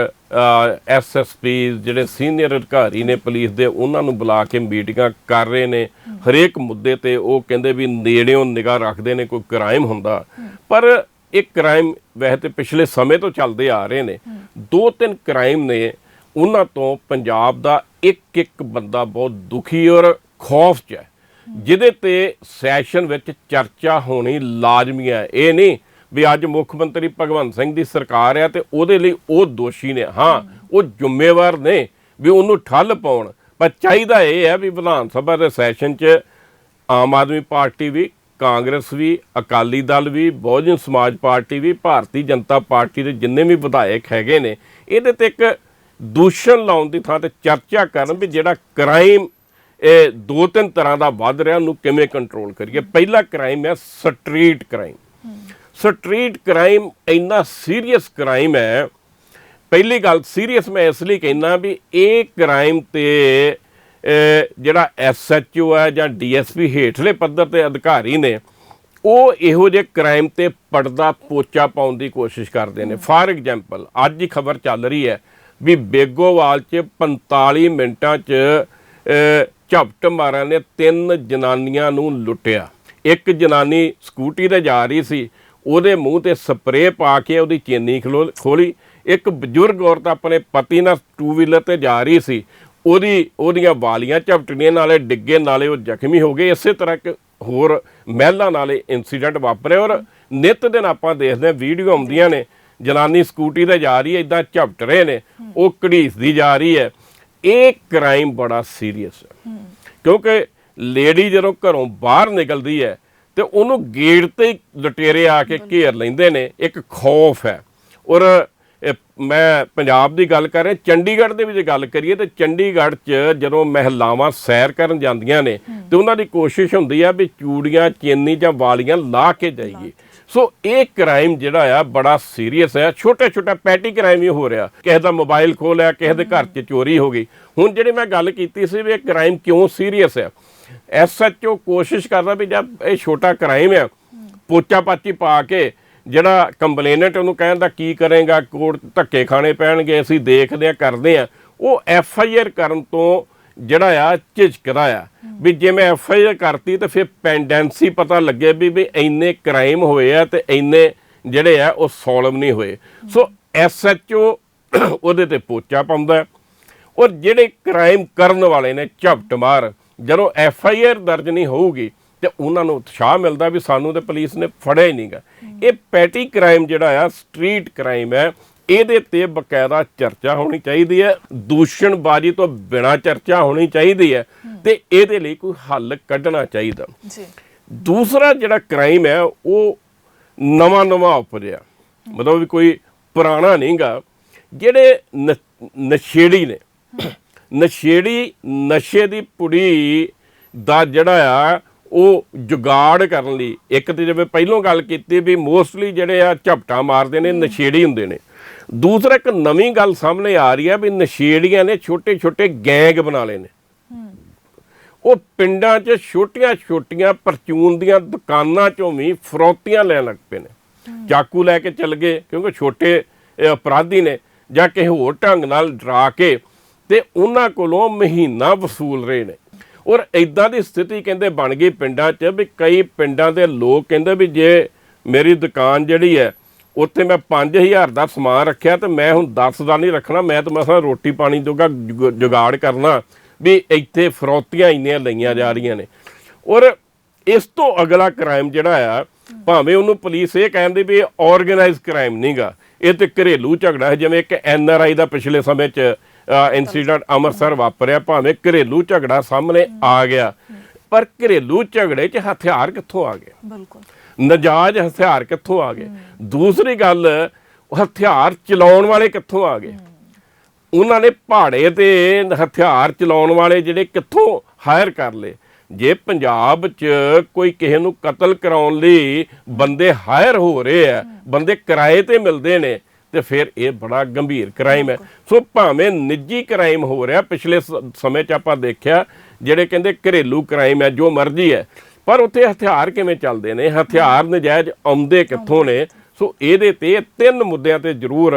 ਐਸਐਸਪੀ ਜਿਹੜੇ ਸੀਨੀਅਰ ਅਧਿਕਾਰੀ ਨੇ ਪੁਲਿਸ ਦੇ, ਉਹਨਾਂ ਨੂੰ ਬੁਲਾ ਕੇ ਮੀਟਿੰਗਾਂ ਕਰ ਰਹੇ ਨੇ। ਹਰੇਕ ਮੁੱਦੇ ਤੇ ਉਹ ਕਹਿੰਦੇ ਵੀ ਨੇੜਿਓਂ ਨਿਗਾਹ ਰੱਖਦੇ ਨੇ, ਕੋਈ ਕ੍ਰਾਈਮ ਹੁੰਦਾ। ਪਰ ਇਹ ਕ੍ਰਾਈਮ ਵੈਸੇ ਤੇ ਪਿਛਲੇ ਸਮੇਂ ਤੋਂ ਚੱਲਦੇ ਆ ਰਹੇ ਨੇ। ਦੋ ਤਿੰਨ ਕ੍ਰਾਈਮ ਨੇ, ਉਹਨਾਂ ਤੋਂ ਪੰਜਾਬ ਦਾ ਇੱਕ ਇੱਕ ਬੰਦਾ ਬਹੁਤ ਦੁਖੀ ਔਰ ਖੌਫ 'ਚ ਹੈ। ਜਿਹਦੇ ਤੇ ਸੈਸ਼ਨ ਵਿੱਚ ਚਰਚਾ ਹੋਣੀ ਲਾਜ਼ਮੀ ਹੈ। ਇਹ ਨਹੀਂ ਵੀ ਅੱਜ ਮੁੱਖ ਮੰਤਰੀ ਭਗਵੰਤ ਸਿੰਘ ਦੀ ਸਰਕਾਰ ਹੈ ਤੇ ਉਹਦੇ ਲਈ ਉਹ ਦੋਸ਼ੀ ਨੇ। ਹਾਂ, ਉਹ ਜ਼ਿੰਮੇਵਾਰ ਨੇ ਵੀ ਉਹਨੂੰ ਠੱਲ ਪਾਉਣ। ਪਰ ਚਾਹੀਦਾ ਇਹ ਹੈ ਵੀ ਵਿਧਾਨ ਸਭਾ ਦੇ ਸੈਸ਼ਨ 'ਚ ਆਮ ਆਦਮੀ ਪਾਰਟੀ ਵੀ, ਕਾਂਗਰਸ ਵੀ, ਅਕਾਲੀ ਦਲ ਵੀ, ਬਹੁਜਨ ਸਮਾਜ ਪਾਰਟੀ ਵੀ, ਭਾਰਤੀ ਜਨਤਾ ਪਾਰਟੀ ਦੇ ਜਿੰਨੇ ਵੀ ਵਿਧਾਇਕ ਹੈਗੇ ਨੇ, ਇਹਦੇ ਤੇ ਇੱਕ ਦੂਸ਼ਣ ਲਾਉਣ ਦੀ ਥਾਂ ਤੇ ਚਰਚਾ ਕਰਨ ਵੀ ਜਿਹੜਾ ਕ੍ਰਾਈਮ ਇਹ ਦੋ ਤਿੰਨ ਤਰ੍ਹਾਂ ਦਾ ਵੱਧ ਰਿਹਾ, ਉਹਨੂੰ ਕਿਵੇਂ ਕੰਟਰੋਲ ਕਰੀਏ? ਪਹਿਲਾ ਕ੍ਰਾਈਮ ਹੈ ਸਟਰੀਟ ਕ੍ਰਾਈਮ। ਸਟਰੀਟ ਕ੍ਰਾਈਮ ਇੰਨਾ ਸੀਰੀਅਸ ਕ੍ਰਾਈਮ ਹੈ ਪਹਿਲੀ ਗੱਲ ਸੀਰੀਅਸ ਮੈਂ ਇਸ ਲਈ ਕਹਿੰਦਾ ਵੀ ਇਹ ਕ੍ਰਾਈਮ ਤੇ ਜਿਹੜਾ ਐਸਐਚਓ ਹੈ ਜਾਂ ਡੀਐਸਪੀ ਹੇਠਲੇ ਪੱਧਰ ਤੇ ਅਧਿਕਾਰੀ ਨੇ ਉਹ ਇਹੋ ਜਿਹੇ ਕ੍ਰਾਈਮ ਤੇ ਪਰਦਾ ਪੋਚਾ ਪਾਉਣ ਦੀ ਕੋਸ਼ਿਸ਼ ਕਰਦੇ ਨੇ। ਫਾਰ ਐਗਜ਼ਾਮਪਲ ਅੱਜ ਹੀ ਖਬਰ ਚੱਲ ਰਹੀ ਹੈ ਵੀ ਬੇਗੋਵਾਲ 'ਚ 45 ਮਿੰਟਾਂ 'ਚ ਝਪਟ ਮਾਰਾਂ ਨੇ ਤਿੰਨ ਜਨਾਨੀਆਂ ਨੂੰ ਲੁੱਟਿਆ। ਇੱਕ ਜਨਾਨੀ ਸਕੂਟੀ ਤੇ ਜਾ ਰਹੀ ਸੀ ਉਹਦੇ ਮੂੰਹ ਤੇ ਸਪਰੇਅ ਪਾ ਕੇ ਉਹਦੀ ਚੇਨੀ ਖਲੋ- ਇੱਕ ਬਜ਼ੁਰਗ ਔਰਤ ਆਪਣੇ ਪਤੀ ਨਾਲ ਟੂ ਵੀਲਰ ਤੇ ਜਾ ਰਹੀ ਸੀ। ਉਹਦੀ ਉਹਦੀਆਂ ਵਾਲੀਆਂ ਝਪਟਣੀਆਂ ਨਾਲੇ ਡਿੱਗੇ ਨਾਲੇ ਉਹ ਜ਼ਖਮੀ ਹੋ ਗਏ। ਇਸੇ ਤਰ੍ਹਾਂ ਇੱਕ ਹੋਰ ਮਹਿਲਾ ਨਾਲੇ ਇਨਸੀਡੈਂਟ ਵਾਪਰਿਆ ਔਰ ਨਿਤ ਦਿਨ ਆਪਾਂ ਦੇਖਦੇ ਹਾਂ ਵੀਡੀਓ ਆਉਂਦੀਆਂ ਨੇ। ਜਨਾਨੀ ਸਕੂਟੀ ਤੇ ਜਾ ਰਹੀ ਹੈ ਇਦਾਂ ਝਪਟ ਰਹੇ ਨੇ। ਉਹ ਘੜੀਸਦੀ ਜਾ ਰਹੀ ਹੈ। ਇਹ ਕ੍ਰਾਈਮ ਬੜਾ ਸੀਰੀਅਸ ਹੈ। ਕਿਉਂਕਿ ਲੇਡੀ ਜਦੋਂ ਘਰੋਂ ਬਾਹਰ ਨਿਕਲਦੀ ਹੈ ਤੇ ਉਹਨੂੰ ਗੇਟ ਤੇ ਲੁਟੇਰੇ ਆ ਕੇ ਘੇਰ ਲੈਂਦੇ ਨੇ ਇੱਕ ਖੌਫ ਹੈ। ਔਰ ਮੈਂ ਪੰਜਾਬ ਦੀ ਗੱਲ ਕਰ ਰਿਹਾ ਚੰਡੀਗੜ੍ਹ ਦੇ ਵਿੱਚ ਗੱਲ ਕਰੀਏ ਤੇ ਚੰਡੀਗੜ੍ਹ 'ਚ ਜਦੋਂ ਮਹਿਲਾਵਾਂ ਸੈਰ ਕਰਨ ਜਾਂਦੀਆਂ ਨੇ ਤੇ ਉਹਨਾਂ ਦੀ ਕੋਸ਼ਿਸ਼ ਹੁੰਦੀ ਆ ਵੀ ਚੂੜੀਆਂ ਚੇਨੀ ਜਾਂ ਵਾਲੀਆਂ ਲਾ ਕੇ ਜਾਈਏ। ਸੋ ਇਹ ਕ੍ਰਾਈਮ ਜਿਹੜਾ ਆ ਬੜਾ ਸੀਰੀਅਸ ਹੈ ਛੋਟੇ ਛੋਟਾ ਪੈਟੀ ਕ੍ਰਾਈਮ ਹੀ ਹੋ ਰਿਹਾ। ਕਿਸੇ ਦਾ ਮੋਬਾਈਲ ਖੋਹ ਲਿਆ ਕਿਸੇ ਦੇ ਘਰ 'ਚ ਚੋਰੀ ਹੋ ਗਈ। ਹੁਣ ਜਿਹੜੀ ਮੈਂ ਗੱਲ ਕੀਤੀ ਸੀ ਵੀ ਇਹ ਕ੍ਰਾਈਮ ਕਿਉਂ ਸੀਰੀਅਸ ਹੈ ਐਸਐਚਓ ਕੋਸ਼ਿਸ਼ ਕਰਦਾ ਵੀ ਜਦ ਇਹ ਛੋਟਾ ਕ੍ਰਾਈਮ ਆ, ਪੋਚਾ ਪਾਚੀ ਪਾ ਕੇ ਜਿਹੜਾ ਕੰਪਲੇਨੈਂਟ ਉਹਨੂੰ ਕਹਿਣ ਦਾ ਕੀ ਕਰੇਗਾ, ਕੋਰਟ ਧੱਕੇ ਖਾਣੇ ਪੈਣਗੇ, ਅਸੀਂ ਦੇਖਦੇ ਆ ਕਰਦੇ ਆ ਉਹ ਐਫ ਆਈ ਆਰ ਕਰਨ ਤੋਂ ਜਿਹੜਾ ਆ, ਝਿਜਕਦਾ ਆ। ਵੀ ਜੇ ਮੈਂ ਐਫ ਆਈ ਆਰ ਕਰਤੀ ਤੇ ਫਿਰ ਪੈਂਡੈਂਸੀ ਪਤਾ ਲੱਗੇ ਵੀ ਵੀ ਇੰਨੇ ਕ੍ਰਾਈਮ ਹੋਏ ਆ ਤੇ ਇੰਨੇ ਜਿਹੜੇ ਆ, ਉਹ ਸੋਲਵ ਨਹੀਂ ਹੋਏ। ਸੋ ਐਸ ਐਚ ਓ ਉਹਦੇ ਤੇ ਪੋਚਾ ਪਾਉਂਦਾ ਔਰ ਜਿਹੜੇ ਕ੍ਰਾਈਮ ਕਰਨ ਵਾਲੇ ਨੇ, ਝਪਟ ਮਾਰ ਜਦੋਂ ਐਫ ਆਈ ਆਰ ਦਰਜ ਨਹੀਂ ਹੋਊਗੀ ਤੇ ਉਹਨਾਂ ਨੂੰ ਉਤਸ਼ਾਹ ਮਿਲਦਾ ਵੀ ਸਾਨੂੰ ਤੇ ਪੁਲਿਸ ਨੇ ਫੜਿਆ ਹੀ ਨਹੀਂਗਾ। ਇਹ ਪੈਟੀ ਕ੍ਰਾਈਮ ਜਿਹੜਾ ਆ ਸਟਰੀਟ ਕ੍ਰਾਈਮ ਹੈ ਇਹਦੇ ਤੇ ਬਕਾਇਦਾ ਚਰਚਾ ਹੋਣੀ ਚਾਹੀਦੀ ਹੈ ਦੂਸ਼ਣਬਾਜ਼ੀ ਤੋਂ ਬਿਨਾ ਚਰਚਾ ਹੋਣੀ ਚਾਹੀਦੀ ਹੈ ਤੇ ਇਹਦੇ ਲਈ ਕੋਈ ਹੱਲ ਕੱਢਣਾ ਚਾਹੀਦਾ। ਜੀ। ਦੂਸਰਾ ਜਿਹੜਾ ਕ੍ਰਾਈਮ ਹੈ ਉਹ ਨਵਾਂ ਨਵਾਂ ਉਪਰਿਆ ਮਤਲਬ ਵੀ ਕੋਈ ਪੁਰਾਣਾ ਨਹੀਂਗਾ। ਜਿਹੜੇ ਨਸ਼ੇੜੀ ਨੇ ਨਸ਼ੇੜੀ ਨਸ਼ੇ ਦੀ ਪੁੜੀ ਦਾ ਜਿਹੜਾ ਆ ਉਹ ਜੁਗਾੜ ਕਰਨ ਲਈ। ਇੱਕ ਤੇ ਜਿਵੇਂ ਪਹਿਲੋਂ ਗੱਲ ਕੀਤੀ ਵੀ ਮੋਸਟਲੀ ਜਿਹੜੇ ਆ ਝਪਟਾ ਮਾਰਦੇ ਨੇ ਨਸ਼ੇੜੀ ਹੁੰਦੇ ਨੇ। ਦੂਸਰਾ ਇੱਕ ਨਵੀਂ ਗੱਲ ਸਾਹਮਣੇ ਆ ਰਹੀ ਹੈ ਵੀ ਨਸ਼ੇੜੀਆਂ ਨੇ ਛੋਟੇ ਛੋਟੇ ਗੈਂਗ ਬਣਾ ਲਏ ਨੇ। ਉਹ ਪਿੰਡਾਂ 'ਚ ਛੋਟੀਆਂ-ਛੋਟੀਆਂ ਪਰਚੂਨ ਦੀਆਂ ਦੁਕਾਨਾਂ 'ਚੋਂ ਵੀ ਫਰੌਤੀਆਂ ਲੈਣ ਲੱਗ ਪਏ ਨੇ। ਚਾਕੂ ਲੈ ਕੇ ਚੱਲ ਗਏ ਕਿਉਂਕਿ ਛੋਟੇ ਅਪਰਾਧੀ ਨੇ ਜਾਂ ਕਿਸੇ ਹੋਰ ਢੰਗ ਨਾਲ ਡਰਾ ਕੇ ਤੇ ਉਹਨਾਂ ਕੋਲੋਂ ਮਹੀਨਾ ਵਸੂਲ ਰਹੇ ਨੇ। ਔਰ ਇਦਾਂ ਦੀ ਸਥਿਤੀ ਕਹਿੰਦੇ ਬਣ ਗਈ ਪਿੰਡਾਂ 'ਚ ਵੀ ਕਈ ਪਿੰਡਾਂ ਦੇ ਲੋਕ ਕਹਿੰਦੇ ਵੀ ਜੇ ਮੇਰੀ ਦੁਕਾਨ ਜਿਹੜੀ ਹੈ, ਉੱਥੇ ਮੈਂ 5000 ਦਾ ਸਮਾਨ ਰੱਖਿਆ ਤੇ ਮੈਂ ਹੁਣ 10 ਦਾ ਨਹੀਂ ਰੱਖਣਾ, ਮੈਂ ਤਾਂ ਮਸਾਂ ਰੋਟੀ ਪਾਣੀ ਜੋਗਾ ਜੁਗ- ਜੁਗਾੜ ਕਰਨਾ ਵੀ ਇੱਥੇ ਫਰੋਤੀਆਂ ਇੰਨੀਆਂ ਲਈਆਂ ਜਾ ਰਹੀਆਂ ਨੇ। ਔਰ ਇਸ ਤੋਂ ਅਗਲਾ ਕ੍ਰਾਈਮ ਜਿਹੜਾ ਆ, ਭਾਵੇਂ ਉਹਨੂੰ ਪੁਲਿਸ ਇਹ ਕਹਿੰਦੀ ਵੀ ਆਰਗੇਨਾਈਜ਼ ਕ੍ਰਾਈਮ ਨਹੀਂਗਾ ਇਹ ਤੇ ਘਰੇਲੂ ਝਗੜਾ ਹੈ, ਜਿਵੇਂ ਇੱਕ ਐਨ ਆਰ ਆਈ ਦਾ ਪਿਛਲੇ ਸਮੇਂ 'ਚ ਇਨਸੀਡੈਂਟ ਅੰਮ੍ਰਿਤਸਰ ਵਾਪਰਿਆ ਭਾਵੇਂ ਘਰੇਲੂ ਝਗੜਾ ਸਾਹਮਣੇ ਆ ਗਿਆ। ਪਰ ਘਰੇਲੂ ਝਗੜੇ 'ਚ ਹਥਿਆਰ ਕਿੱਥੋਂ ਆ ਗਏ? ਬਿਲਕੁਲ। ਨਜਾਇਜ਼ ਹਥਿਆਰ ਕਿੱਥੋਂ ਆ ਗਏ? ਦੂਸਰੀ ਗੱਲ ਹਥਿਆਰ ਚਲਾਉਣ ਵਾਲੇ ਕਿੱਥੋਂ ਆ ਗਏ? ਉਹਨਾਂ ਨੇ ਪਹਾੜੇ ਤੇ ਹਥਿਆਰ ਚਲਾਉਣ ਵਾਲੇ ਜਿਹੜੇ ਕਿੱਥੋਂ ਹਾਇਰ ਕਰ ਲਏ? ਜੇ ਪੰਜਾਬ 'ਚ ਕੋਈ ਕਿਸੇ ਨੂੰ ਕਤਲ ਕਰਾਉਣ ਲਈ ਬੰਦੇ ਹਾਇਰ ਹੋ ਰਹੇ ਆ ਬੰਦੇ ਕਿਰਾਏ ਤੇ ਮਿਲਦੇ ਨੇ ਤੇ ਫਿਰ ਇਹ ਬੜਾ ਗੰਭੀਰ ਕ੍ਰਾਈਮ ਹੈ। ਸੋ ਭਾਵੇਂ ਨਿੱਜੀ ਕ੍ਰਾਈਮ ਹੋ ਰਿਹਾ ਪਿਛਲੇ ਸਮੇਂ 'ਚ ਆਪਾਂ ਦੇਖਿਆ ਜਿਹੜੇ ਕਹਿੰਦੇ ਘਰੇਲੂ ਕ੍ਰਾਈਮ ਹੈ ਜੋ ਮਰਜ਼ੀ ਹੈ ਪਰ ਉੱਥੇ ਹਥਿਆਰ ਕਿਵੇਂ ਚੱਲਦੇ ਨੇ? ਹਥਿਆਰ ਨਜਾਇਜ਼ ਆਉਂਦੇ ਕਿੱਥੋਂ ਨੇ? ਸੋ ਇਹਦੇ ਤੇ ਤਿੰਨ ਮੁੱਦਿਆਂ ਤੇ ਜ਼ਰੂਰ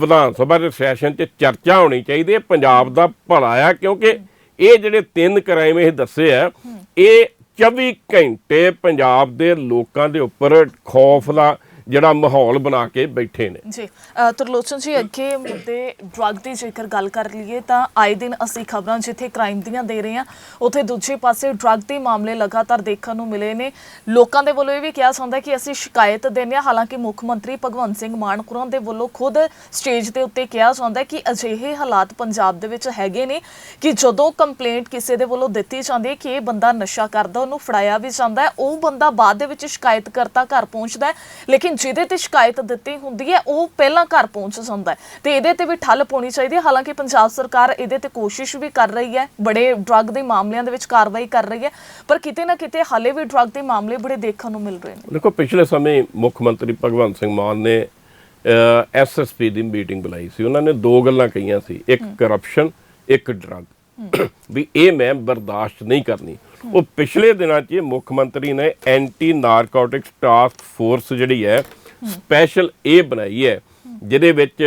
ਵਿਧਾਨ ਸਭਾ ਦੇ ਸੈਸ਼ਨ 'ਚ ਚਰਚਾ ਹੋਣੀ ਚਾਹੀਦੀ ਹੈ। ਪੰਜਾਬ ਦਾ ਭਲਾ ਆ ਕਿਉਂਕਿ ਇਹ ਜਿਹੜੇ ਤਿੰਨ ਕ੍ਰਾਈਮ ਇਹ ਦੱਸੇ ਆ ਇਹ 24 ਘੰਟੇ ਪੰਜਾਬ ਦੇ ਲੋਕਾਂ ਦੇ ਉੱਪਰ ਖੌਫ ਦਾ ਜਿਹੜਾ ਮਾਹੌਲ ਬਣਾ ਕੇ ਬੈਠੇ ਨੇ। ਜੀ ਅ, ਤਰਲੋਚਨ ਜੀ ਅੱਗੇ ਮੁੱਦੇ ਡਰੱਗ ਦੀ ਜੇਕਰ ਗੱਲ ਕਰ ਲਈਏ ਤਾਂ ਆਏ ਦਿਨ ਅਸੀਂ ਖਬਰਾਂ ਜਿੱਥੇ ਕ੍ਰਾਈਮ ਦੀਆਂ ਦੇ ਰਹੇ ਹਾਂ ਉੱਥੇ ਦੂਜੇ ਪਾਸੇ ਡਰੱਗ ਦੇ ਮਾਮਲੇ ਲਗਾਤਾਰ ਦੇਖਣ ਨੂੰ ਮਿਲੇ ਨੇ। ਲੋਕਾਂ ਦੇ ਵੱਲੋਂ ਇਹ ਵੀ ਕਿਹਾ ਜਾਂਦਾ ਕਿ ਅਸੀਂ ਸ਼ਿਕਾਇਤ ਦਿੰਦੇ ਹਾਂ ਹਾਲਾਂਕਿ ਮੁੱਖ ਮੰਤਰੀ ਭਗਵੰਤ ਸਿੰਘ ਮਾਨ ਕੁਰਾਂ ਦੇ ਵੱਲੋਂ ਖੁਦ ਸਟੇਜ ਦੇ ਉੱਤੇ ਕਿਹਾ ਜਾਂਦਾ ਕਿ ਅਜਿਹੇ ਹਾਲਾਤ ਪੰਜਾਬ ਦੇ ਵਿੱਚ ਹੈਗੇ ਨੇ ਕਿ ਜਦੋਂ ਕੰਪਲੇਂਟ ਕਿਸੇ ਦੇ ਵੱਲੋਂ ਦਿੱਤੀ ਜਾਂਦੀ ਹੈ ਕਿ ਇਹ ਬੰਦਾ ਨਸ਼ਾ ਕਰਦਾ ਉਹਨੂੰ ਫੜਾਇਆ ਵੀ ਜਾਂਦਾ ਹੈ ਉਹ ਬੰਦਾ ਬਾਅਦ ਦੇ ਵਿੱਚ ਸ਼ਿਕਾਇਤ ਕਰਤਾ ਘਰ ਪਹੁੰਚਦਾ ਹੈ ਲੇਕਿਨ ਜਿਹਦੇ ਤੇ ਸ਼ਿਕਾਇਤ ਦਿੱਤੀ ਹੁੰਦੀ ਹੈ ਉਹ ਪਹਿਲਾਂ ਘਰ ਪਹੁੰਚ ਜਾਂਦਾ ਤੇ ਇਹਦੇ ਤੇ ਵੀ ਠੱਲ ਪਾਉਣੀ ਚਾਹੀਦੀ ਹੈ। ਹਾਲਾਂਕਿ ਪੰਜਾਬ ਸਰਕਾਰ ਇਹਦੇ ਤੇ ਕੋਸ਼ਿਸ਼ ਵੀ ਕਰ ਰਹੀ ਹੈ ਬੜੇ ਡਰੱਗ ਦੇ ਮਾਮਲਿਆਂ ਦੇ ਵਿੱਚ ਕਾਰਵਾਈ ਕਰ ਰਹੀ ਹੈ ਪਰ ਕਿਤੇ ਨਾ ਕਿਤੇ ਹਾਲੇ ਵੀ ਡਰੱਗ ਦੇ ਮਾਮਲੇ ਬੜੇ ਦੇਖਣ ਨੂੰ ਮਿਲ ਰਹੇ ਨੇ। ਦੇਖੋ ਪਿਛਲੇ ਸਮੇਂ ਮੁੱਖ ਮੰਤਰੀ ਭਗਵੰਤ ਸਿੰਘ ਮਾਨ ਨੇ ਐਸਐਸਪੀ ਦੀ ਮੀਟਿੰਗ ਬੁਲਾਈ ਸੀ। ਉਹਨਾਂ ਨੇ ਦੋ ਗੱਲਾਂ ਕਹੀਆਂ ਸੀ। ਇੱਕ ਕਰਪਸ਼ਨ ਇੱਕ ਡਰੱਗ। ਵੀ ਇਹ ਮੈਂ ਬਰਦਾਸ਼ਤ ਨਹੀਂ ਕਰਨੀ। ਉਹ ਪਿਛਲੇ ਦਿਨਾਂ 'ਚ ਮੁੱਖ ਮੰਤਰੀ ਨੇ ਐਂਟੀ ਨਾਰਕੋਟਿਕਸ ਟਾਸਕ ਫੋਰਸ ਜਿਹੜੀ ਹੈ, ਸਪੈਸ਼ਲ ਏ ਬਣਾਈ ਹੈ, ਜਿਹਦੇ ਵਿੱਚ